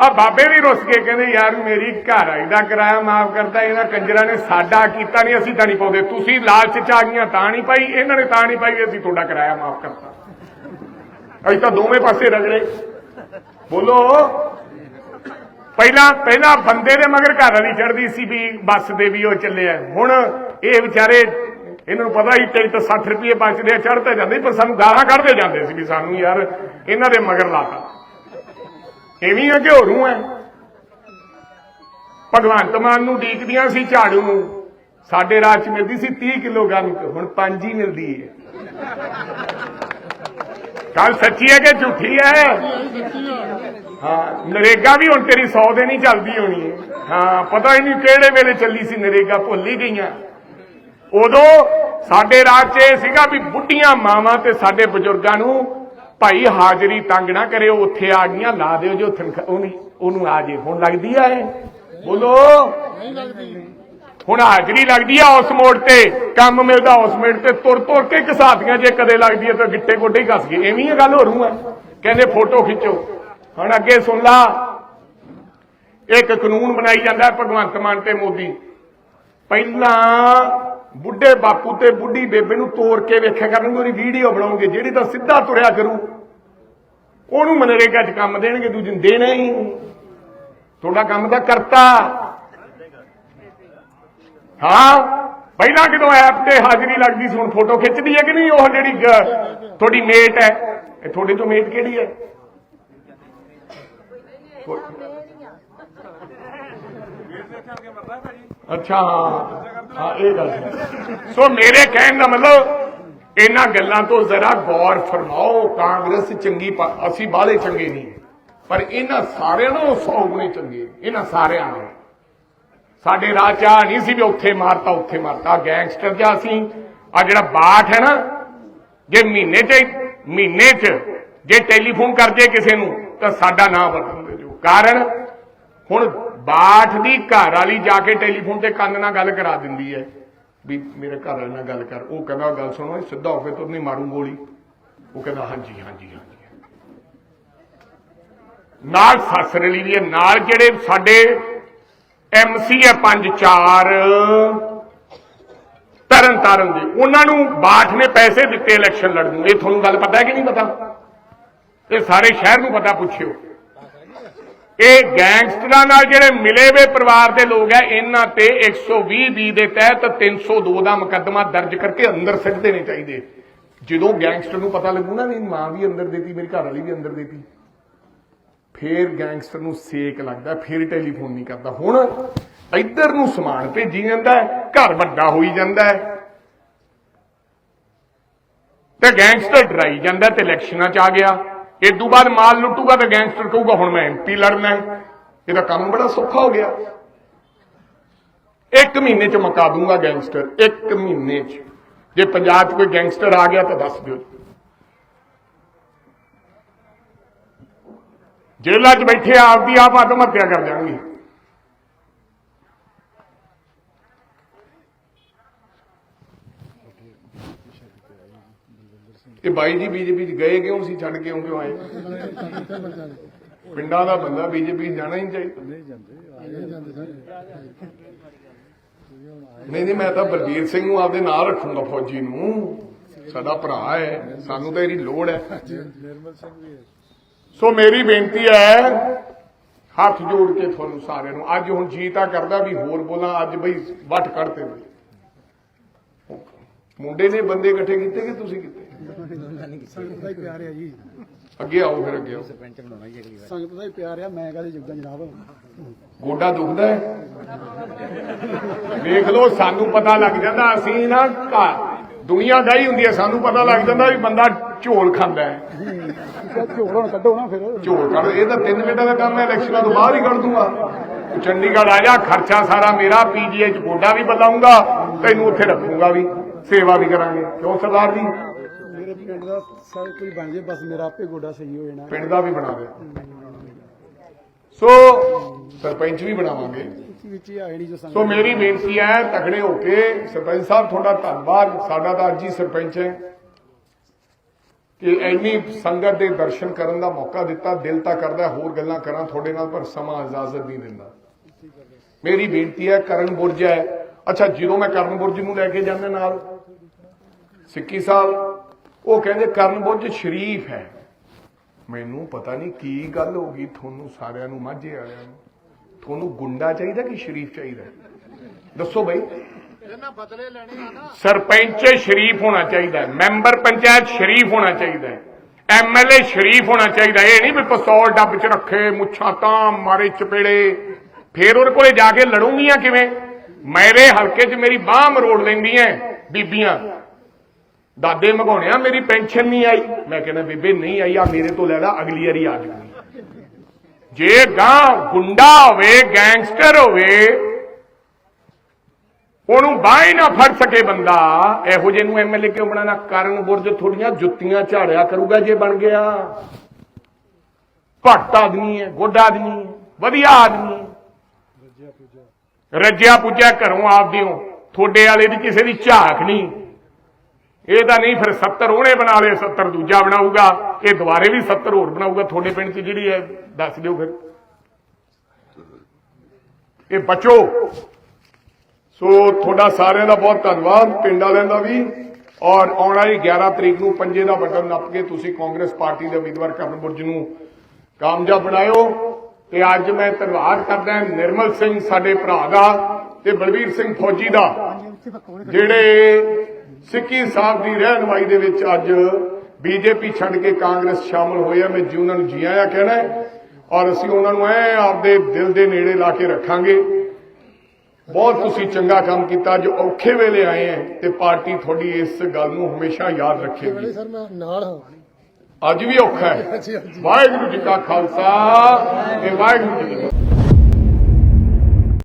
ਆ ਬਾਬੇ ਵੀ ਰੁੱਸ ਕੇ ਕਹਿੰਦੇ, ਯਾਰ, ਮੇਰੀ ਘਰ ਆਈ ਦਾ ਕਿਰਾਇਆ ਮਾਫ ਕਰਤਾ, ਇਹਨਾਂ ਕੰਜਰਾਂ ਨੇ ਸਾਡਾ ਕੀਤਾ ਨਹੀਂ, ਅਸੀਂ ਤਾਂ ਨਹੀਂ ਪਾਉਂਦੇ। ਤੁਸੀਂ ਲਾਲਚ ਚ ਆ ਗਈਆਂ, ਤਾਂ ਨਹੀਂ ਪਾਈ, ਇਹਨਾਂ ਨੇ ਤਾਂ ਨਹੀਂ ਪਾਈ ਵੀ ਅਸੀਂ ਤੁਹਾਡਾ ਕਿਰਾਇਆ ਮਾਫ ਕਰਤਾ। ਅਸੀਂ ਤਾਂ ਦੋਵੇਂ ਪਾਸੇ ਰਗੜੇ ਬੋਲੋ। ਪਹਿਲਾਂ ਪਹਿਲਾਂ ਬੰਦੇ ਦੇ ਮਗਰ ਘਰ ਵਾਲੀ ਚੜਦੀ ਸੀ ਵੀ ਬੱਸ ਦੇ ਵੀ ਉਹ ਚੱਲਿਆ ਹੁਣ ਇਹ ਵਿਚਾਰੇ ਇਹਨਾਂ ਨੂੰ ਪਤਾ ਹੀ ਟਿਕਟ 60 ਰੁਪਏ ਬਚਦੇ ਆ ਚੜ੍ਹ ਤਾਂ ਜਾਂਦੇ, ਪਰ ਸਾਨੂੰ ਗਾਲਾਂ ਕੱਢਦੇ ਜਾਂਦੇ ਸੀ ਵੀ ਸਾਨੂੰ ਯਾਰ ਇਹਨਾਂ ਦੇ ਮਗਰ ਲਾਤਾ ਐਵੇਂ ਆ ਕਿ ਹੋਰੂ ਹੈ ਭਗਵੰਤ ਮਾਨ ਨੂੰ ਡੀਕਦੀਆਂ ਸੀ ਝਾੜੂ ਨੂੰ। ਸਾਡੇ ਰਾਜ ਚ ਮਿਲਦੀ ਸੀ 30 ਕਿਲੋ ਕਣਕ ਹੁਣ 5 ਹੀ ਮਿਲਦੀ ਹੈ ਕੱਲ ਸੱਚੀ ਹੈ ਕਿ ਝੂਠੀ ਹੈ? ਹਾਂ, ਨਰੇਗਾ ਵੀ ਹੁਣ ਤੇਰੀ 100 ਦੇ ਨਹੀਂ ਚੱਲਦੀ ਹੋਣੀ। ਹਾਂ, ਪਤਾ ਹੀ ਨਹੀਂ ਕਿਹੜੇ ਵੇਲੇ ਚੱਲੀ ਸੀ ਨਰੇਗਾ ਭੁੱਲ ਹੀ ਗਈਆਂ। ਉਦੋਂ ਸਾਡੇ ਰਾਜ 'ਚ ਇਹ ਸੀਗਾ ਵੀ ਬੁੱਢੀਆਂ ਮਾਵਾਂ ਤੇ ਸਾਡੇ ਬਜ਼ੁਰਗਾਂ ਨੂੰ ਭਾਈ ਹਾਜ਼ਰੀ ਤੰਗ ਨਾ ਕਰਿਓ ਉੱਥੇ ਆ ਗਈਆਂ ਲਾ ਦਿਓ ਜੋ ਉਹਨੂੰ ਉਹਨੂੰ ਆ ਜੇ। ਹੁਣ ਲੱਗਦੀ ਆ ਇਹ? ਬੋਲੋ। ਹੁਣ ਹਾਜ਼ਰੀ ਲੱਗਦੀ ਆ ਉਸ ਮੋੜ ਤੇ ਕੰਮ ਮਿਲਦਾ ਉਸ ਮੋੜ ਤੇ ਤੁਰ ਤੁਰ ਕੇ ਘਸਾਤੀਆਂ ਜੇ ਕਦੇ ਲੱਗਦੀ ਹੈ ਤਾਂ ਗਿੱਟੇ ਗੋਡੇ ਹੀ ਘਸ ਗਏ। ਐਵੇਂ ਹੀ ਗੱਲ ਹੋ ਰੂ ਹੈ ਕਹਿੰਦੇ ਫੋਟੋ ਖਿੱਚੋ। ਹੁਣ ਅੱਗੇ ਸੁਣ ਲਾ। ਇੱਕ ਕਾਨੂੰਨ ਬਣਾਈ ਜਾਂਦਾ ਭਗਵੰਤ ਮਾਨ ਤੇ ਮੋਦੀ। ਪਹਿਲਾਂ ਬੁੱਢੇ ਬਾਪੂ ਤੇ ਬੁੱਢੀ ਬੇਬੇ ਨੂੰ ਤੋੜ ਕੇ ਵੇਖਿਆ ਕਰਨਗੇ ਉਹਦੀ ਵੀਡੀਓ ਬਣਾਉਣਗੇ ਜਿਹੜੀ ਤਾਂ ਸਿੱਧਾ ਤੁਰਿਆ ਕਰੂ ਉਹਨੂੰ ਮਨਰੇਗਾ 'ਚ ਕੰਮ ਦੇਣਗੇ ਦੂਜੇ ਨੂੰ ਦੇਣਾ ਹੀ। ਤੁਹਾਡਾ ਕੰਮ ਤਾਂ ਕਰਤਾ। ਹਾਂ ਪਹਿਲਾਂ ਕਿਦੋਂ ਐਪ ਤੇ ਹਾਜ਼ਰੀ ਲੱਗਦੀ ਸੀ ਹੁਣ ਫੋਟੋ ਖਿੱਚਦੀ ਹੈ ਕਿ ਨਹੀਂ? ਉਹ ਜਿਹੜੀ ਤੁਹਾਡੀ ਮੇਟ ਹੈ। ਇਹ ਤੁਹਾਡੇ ਤੋਂ ਮੇਟ ਕਿਹੜੀ ਹੈ? ਅੱਛਾ, ਹਾਂ, ਇਹ ਗੱਲ ਹੈ। ਸੋ ਮੇਰੇ ਕਹਿਣ ਦਾ ਮਤਲਬ, ਇਹਨਾਂ ਗੱਲਾਂ ਤੋਂ ਜ਼ਰਾ ਗੌਰ ਫਰਮਾਓ, ਕਾਂਗਰਸ ਚੰਗੀ ਅਸੀਂ ਬਾਹਲੇ ਚੰਗੇ ਨਹੀਂ। ਪਰ ਇਹਨਾਂ ਸਾਰਿਆਂ ਨੂੰ 100 ਗੁਣੇ ਚੰਗੇ, ਇਹਨਾਂ ਸਾਰਿਆਂ ਨੂੰ ਸਾਡੇ ਰਾਹ ਚ ਨਹੀਂ ਸੀ ਵੀ ਉੱਥੇ ਮਾਰਤਾ ਉੱਥੇ ਮਾਰਤਾ। ਗੈਂਗਸਟਰ ਜਿਹਾ ਅਸੀਂ ਆ ਜਿਹੜਾ ਬਾਠ ਹੈ ਨਾ, ਜੇ ਮਹੀਨੇ ਚ ਮਹੀਨੇ ਚ ਜੇ ਟੈਲੀਫੋਨ ਕਰਦੇ ਕਿਸੇ ਨੂੰ, ਤਾਂ ਸਾਡਾ ਨਾਮ ਵਰਤਦੇ ਜੋ। ਕਾਰਨ, ਹੁਣ ਬਾਠ ਦੀ ਘਰ ਵਾਲੀ ਜਾ ਕੇ ਟੈਲੀਫੋਨ ਤੇ ਕੰਨ ਨਾਲ ਗੱਲ ਕਰਾ ਦਿੰਦੀ ਹੈ। ਵੀ ਮੇਰੇ ਘਰ ਵਾਲੇ ਨਾਲ ਗੱਲ ਕਰ। ਉਹ ਕਹਿੰਦਾ, ਗੱਲ ਸੁਣੋ ਸਿੱਧਾ ਹੋ ਕੇ ਤੁਰ ਨਹੀਂ ਮਾਰੂ ਗੋਲੀ। ਉਹ ਕਹਿੰਦਾ, ਹਾਂਜੀ ਹਾਂਜੀ ਹਾਂਜੀ। ਨਾਲ ਸੱਸ ਰਲੀ ਵੀ ਹੈ। ਨਾਲ ਜਿਹੜੇ ਸਾਡੇ ਐਮਸੀ ਹੈ ਪੰਜ ਚਾਰ, ਤਰਨ ਤਾਰਨ ਦੇ, ਉਹਨਾਂ ਨੂੰ ਬਾਠ ਨੇ ਪੈਸੇ ਦਿੱਤੇ ਇਲੈਕਸ਼ਨ ਲੜਨ ਨੂੰ। ਇਹ ਤੁਹਾਨੂੰ ਗੱਲ ਪਤਾ ਹੈ ਕਿ ਨਹੀਂ ਪਤਾ? ਇਹ ਸਾਰੇ ਸ਼ਹਿਰ ਨੂੰ ਪਤਾ, ਪੁੱਛਿਓ। ਇਹ ਗੈਂਗਸਟਰਾਂ ਨਾਲ ਜਿਹੜੇ ਮਿਲੇ ਵੇ ਪਰਿਵਾਰ ਦੇ ਲੋਕ ਹੈ ਇਹਨਾਂ ਤੇ 120 ਬੀ ਦੇ ਤਹਿਤ 302 ਦਾ ਮੁਕੱਦਮਾ ਦਰਜ ਕਰਕੇ ਅੰਦਰ ਸਿੱਟ ਦੇਣੇ ਚਾਹੀਦੇ। ਜਦੋਂ ਗੈਂਗਸਟਰ ਨੂੰ ਪਤਾ ਲੱਗੂ ਨਾ ਵੀ ਮਾਂ ਵੀ ਅੰਦਰ ਦੇਤੀ, ਮੇਰੀ ਘਰ ਵਾਲੀ ਵੀ ਅੰਦਰ ਦੇਤੀ, ਫੇਰ ਗੈਂਗਸਟਰ ਨੂੰ ਸੇਕ ਲੱਗਦਾ, ਫੇਰ ਟੈਲੀਫੋਨ ਨਹੀਂ ਕਰਦਾ। ਹੁਣ ਇੱਧਰ ਨੂੰ ਸਮਾਨ ਭੇਜੀ ਜਾਂਦਾ ਘਰ ਵੱਡਾ ਹੋਈ ਜਾਂਦਾ ਹੈ। ਤੇ ਗੈਂਗਸਟਰ ਡਰਾਈ ਜਾਂਦਾ ਤੇ ਇਲੈਕਸ਼ਨਾਂ ਚ ਆ ਗਿਆ। ਇਦੋਂ ਬਾਅਦ ਮਾਲ ਲੁੱਟੂਗਾ ਤੇ ਗੈਂਗਸਟਰ ਕਹੂਗਾ, ਹੁਣ ਮੈਂ ਐਮਪੀ ਲੜਨਾ ਹੈ। ਇਹਦਾ ਕੰਮ ਬੜਾ ਸੌਖਾ ਹੋ ਗਿਆ। ਇੱਕ ਮਹੀਨੇ ਚ ਮਕਾ ਦੂੰਗਾ ਗੈਂਗਸਟਰ ਇੱਕ ਮਹੀਨੇ ਚ। ਜੇ ਪੰਜਾਬ 'ਚ ਕੋਈ ਗੈਂਗਸਟਰ ਆ ਗਿਆ ਤਾਂ ਦੱਸ ਦਿਓ। ਜੇਲ੍ਹਾਂ 'ਚ ਬੈਠੇ ਆਪਦੀ ਆਪ ਆਤਮ ਹੱਤਿਆ ਕਰ ਜਾਣਗੇ। ਇਹ ਬਾਈ ਜੀ ਬੀਜੇਪੀ 'ਚ ਗਏ ਕਿਉਂ? ਸੀ ਛੱਡ ਕੇ ਕਿਉਂ ਆਏ? ਪਿੰਡਾਂ ਦਾ ਬੰਦਾ ਬੀਜੇਪੀ ਜਾਣਾ ਹੀ ਨਹੀਂ ਚਾਹੀਦਾ। ਨਹੀਂ ਜਾਂਦੇ ਨਹੀਂ ਨਹੀਂ ਮੈਂ ਤਾਂ ਬਲਬੀਰ ਸਿੰਘ ਨੂੰ ਆਪਦੇ ਨਾਲ ਰੱਖੂੰਗਾ ਫੌਜੀ ਨੂੰ। ਸਾਡਾ ਭਰਾ ਹੈ। ਸਾਨੂੰ ਤਾਂ ਇਹਦੀ ਲੋੜ ਹੈ। ਨਿਰਮਲ ਸਿੰਘ ਵੀ ਹੈ। ਸੋ ਮੇਰੀ ਬੇਨਤੀ ਹੈ ਹੱਥ ਜੋੜ ਕੇ ਤੁਹਾਨੂੰ ਸਾਰਿਆਂ ਨੂੰ। ਅੱਜ ਹੁਣ ਜੀ ਤਾਂ ਕਰਦਾ ਵੀ ਹੋਰ ਬੋਲਾਂ ਅੱਜ ਬਈ ਵੱਟ ਕੱਢਤੇ ਬਈ ਮੁੰਡੇ ਨੇ ਬੰਦੇ ਇਕੱਠੇ ਕੀਤੇ ਕਿ ਤੁਸੀਂ ਕੀਤੇ? ਸੰਗਤ ਦਾ ਹੀ ਪਿਆਰ ਹੈ ਜੀ। ਅੱਗੇ ਆਓ ਫਿਰ ਅੱਗੇ ਆਓ। ਸੰਗਤ ਦਾ ਹੀ ਪਿਆਰ ਹੈ ਮੈਂ ਕਦੇ ਜੁਗਦਾ ਜਨਾਬ? ਗੋਡਾ ਦੁਖਦਾ ਹੈ? ਦੇਖ ਲਓ ਸਾਨੂੰ ਪਤਾ ਲੱਗ ਜਾਂਦਾ ਅਸੀਂ ਨਾ ਘਰ ਦੁਨੀਆ ਦਾ ਹੀ ਹੁੰਦੀ ਹੈ ਸਾਨੂੰ ਪਤਾ ਲੱਗ ਜਾਂਦਾ ਵੀ ਬੰਦਾ ਝੋਲ ਖਾਂਦਾ ਹੈ। ਝੋਲ ਹੁਣ ਕੱਢੋ ਨਾ ਫਿਰ। ਝੋਲ ਕੱਢ ਇਹ ਤਾਂ 3 ਮਿੰਟਾਂ ਦਾ ਕੰਮ ਹੈ ਇਲੈਕਸ਼ਨਾਂ ਤੋਂ ਬਾਅਦ ਹੀ ਕੱਢ ਦੂੰਗਾ। ਚੰਡੀਗੜ੍ਹ ਆ ਜਾ ਖਰਚਾ ਸਾਰਾ ਮੇਰਾ ਪੀਜੀਆਈ ਚ ਗੋਡਾ ਵੀ ਬਦਲਾਉਂਗਾ ਤੈਨੂੰ ਉੱਥੇ ਰੱਖੂੰਗਾ ਵੀ ਸੇਵਾ ਵੀ ਕਰਾਂਗੇ। ਕਿਉਂ ਸਰਦਾਰ ਜੀ? ਪਿੰਡ ਦਾ ਸਭ ਕੋਈ ਬਣ ਜੇ ਬਸ ਮੇਰਾ ਆਪੇ ਗੋਡਾ ਸਹੀ ਹੋ ਜਾਣਾ। ਪਿੰਡ ਦਾ ਵੀ ਬਣਾ ਦਿਆ ਸੋ ਸਰਪੰਚ ਵੀ ਬਣਾਵਾਂਗੇ। ਵਿੱਚ ਹੀ ਆਏ ਨਹੀਂ ਜੋ ਸੋ ਮੇਰੀ ਬੇਨਤੀ ਹੈ ਤਕੜੇ ਹੋ ਕੇ ਸਰਪੰਚ ਸਾਹਿਬ ਤੁਹਾਡਾ ਧੰਨਵਾਦ। ਸਾਡਾ ਤਾਂ ਅੱਜ ਹੀ ਸਰਪੰਚ ਹੈ। ਕਿ ਇੰਨੀ ਸੰਗਤ ਦੇ ਦਰਸ਼ਨ ਕਰਨ ਦਾ ਮੌਕਾ ਦਿੱਤਾ ਦਿਲ ਤਾਂ ਕਰਦਾ ਹੋਰ ਗੱਲਾਂ ਕਰਾਂ ਤੁਹਾਡੇ ਨਾਲ ਪਰ ਸਮਾਂ ਇਜਾਜ਼ਤ ਨਹੀਂ ਦਿੰਦਾ। ਮੇਰੀ ਬੇਨਤੀ ਹੈ ਕਰਨ ਬੁਰਜ ਹੈ। ਅੱਛਾ ਜਦੋਂ ਮੈਂ ਕਰਨ ਬੁਰਜ ਨੂੰ ਲੈ ਕੇ ਜਾਂਦਾ ਨਾਲ ਸਿੱਕੀ ਸਾਹਿਬ ਉਹ ਕਹਿੰਦੇ ਕਰਨ ਬੁਰਜ ਸ਼ਰੀਫ ਹੈ। ਮੈਨੂੰ ਪਤਾ ਨਹੀਂ ਕੀ ਗੱਲ ਹੋ ਗਈ ਤੁਹਾਨੂੰ ਸਾਰਿਆਂ ਨੂੰ ਮਾਝੇ ਵਾਲਿਆਂ ਨੂੰ। ਤੁਹਾਨੂੰ ਗੁੰਡਾ ਚਾਹੀਦਾ ਕਿ ਸ਼ਰੀਫ ਚਾਹੀਦਾ? ਦੱਸੋ ਬਈ। ਇਹਨਾਂ ਬਦਲੇ ਲੈਣੇ ਆ ਨਾ। ਸਰਪੰਚ ਸ਼ਰੀਫ ਹੋਣਾ ਚਾਹੀਦਾ ਮੈਂਬਰ ਪੰਚਾਇਤ ਸ਼ਰੀਫ ਹੋਣਾ ਚਾਹੀਦਾ ਐਮਐਲਏ ਸ਼ਰੀਫ ਹੋਣਾ ਚਾਹੀਦਾ। ਇਹ ਨਹੀਂ ਵੀ ਪਿਸਤੌਲ ਡੱਬ 'ਚ ਰੱਖੇ ਮੁੱਛਾਂ ਤਾਂ ਮਾਰੇ ਚਪੇੜੇ। ਫੇਰ ਉਹਦੇ ਕੋਲੇ ਜਾ ਕੇ ਲੜੂੰਗੀਆਂ ਕਿਵੇਂ? ਮੇਰੇ ਹਲਕੇ 'ਚ ਮੇਰੀ ਬਾਹ ਮਰੋੜ ਲੈਂਦੀਆਂ ਬੀਬੀਆਂ। ਦਾਦੇ ਮਗਾਉਣਿਆ ਮੇਰੀ ਪੈਨਸ਼ਨ ਨਹੀਂ ਆਈ। ਮੈਂ ਕਹਿੰਦਾ, ਬੀਬੇ, ਨਹੀਂ ਆਈ, ਆ ਮੇਰੇ ਤੋਂ ਲੈ ਲੈ, ਅਗਲੀ ਵਾਰੀ ਆ ਜਾਊਗੀ। ਜੇ ਗਾਂ ਗੁੰਡਾ ਹੋਵੇ, ਗੈਂਗਸਟਰ ਹੋਵੇ, ਉਹਨੂੰ ਬਾਹ ਹੀ ਨਾ ਫੜ ਸਕੇ ਬੰਦਾ। ਇਹੋ ਜਿਹੇ ਨੂੰ ਐਮਐਲਏ ਕਿਉਂ ਬਣਾਣਾ ਕਰਨ ਬੁਰਜ ਥੋੜੀਆਂ ਜੁੱਤੀਆਂ ਝਾੜਿਆ ਕਰੂਗਾ ਜੇ ਬਣ ਗਿਆ। ਭੱਟ ਆਦਮੀ ਹੈ, ਗੋਡਾ ਆਦਮੀ ਹੈ, ਵਧੀਆ ਆਦਮੀ ਹੈ। ਰੱਜਿਆ ਰੱਜਿਆ ਪੁੱਜਿਆ ਘਰੋਂ ਆਪਦਿਓ ਥੋੜੇ ਵਾਲੇ ਦੀ ਕਿਸੇ ਦੀ ਝਾਕ ਨਹੀਂ। ਇਹ ਤਾਂ ਨਹੀਂ, ਫਿਰ 70 ਉਹਨੇ ਬਣਾ ਲਏ 70 ਦੂਜਾ ਬਣਾਊਗਾ। ਇਹ ਦੁਬਾਰੇ ਵੀ 70 ਹੋਰ ਬਣਾਊਗਾ, ਤੁਹਾਡੇ ਪਿੰਡ 'ਚ ਜਿਹੜੀ ਹੈ, ਦੱਸ ਦਿਓ ਫਿਰ। ਇਹ ਬਚੋ, ਸੋ ਤੁਹਾਡਾ ਸਾਰਿਆਂ ਦਾ ਬਹੁਤ ਧੰਨਵਾਦ, ਪਿੰਡ ਵਾਲਿਆਂ ਦਾ ਵੀ। ਔਰ ਆਉਣ ਵਾਲੀ 11 ਤਰੀਕ ਨੂੰ ਪੰਜੇ ਦਾ ਬਟਨ ਨੱਪ ਕੇ ਤੁਸੀਂ ਕਾਂਗਰਸ ਪਾਰਟੀ ਦੇ ਉਮੀਦਵਾਰ ਕਰਨ ਬੁਰਜ ਨੂੰ ਕਾਮਯਾਬ ਬਣਾਇਓ। ਤੇ ਅੱਜ ਮੈਂ ਧੰਨਵਾਦ ਕਰਦਾ ਨਿਰਮਲ ਸਿੰਘ, ਸਾਡੇ ਭਰਾ ਦਾ, ਤੇ ਬਲਵੀਰ ਸਿੰਘ ਫੌਜੀ ਦਾ, ਜਿਹੜੇ ਸਿੱਕੀ ਸਾਹਿਬ ਦੀ ਰਹਿਨਮਾਈ ਦੇ ਵਿੱਚ ਅੱਜ ਬੀਜੇਪੀ ਛੱਡ ਕੇ ਕਾਂਗਰਸ ਸ਼ਾਮਲ ਹੋਏ ਆ। ਮੈਂ ਜੀ ਉਹਨਾਂ ਨੂੰ ਜੀ ਆਇਆਂ ਕਹਿਣਾ ਔਰ ਅਸੀਂ ਉਹਨਾਂ ਨੂੰ ਐ ਆਪਦੇ ਦਿਲ ਦੇ ਨੇੜੇ ਲਾ ਕੇ ਰੱਖਾਂਗੇ। ਬਹੁਤ ਤੁਸੀਂ ਚੰਗਾ ਕੰਮ ਕੀਤਾ। ਜੋ ਔਖੇ ਵੇਲੇ ਆਏ ਹੈ ਤੇ ਪਾਰਟੀ ਤੁਹਾਡੀ ਇਸ ਗੱਲ ਨੂੰ ਹਮੇਸ਼ਾ ਯਾਦ ਰੱਖੇਗੀ। ਸਰ ਮੈਂ ਨਾਲ ਹਾਂ। ਅੱਜ ਵੀ ਔਖਾ ਹੈ। ਵਾਹਿਗੁਰੂ ਜੀ ਕਾ ਖਾਲਸਾ ਤੇ ਵਾਹਿਗੁਰੂ ਜੀ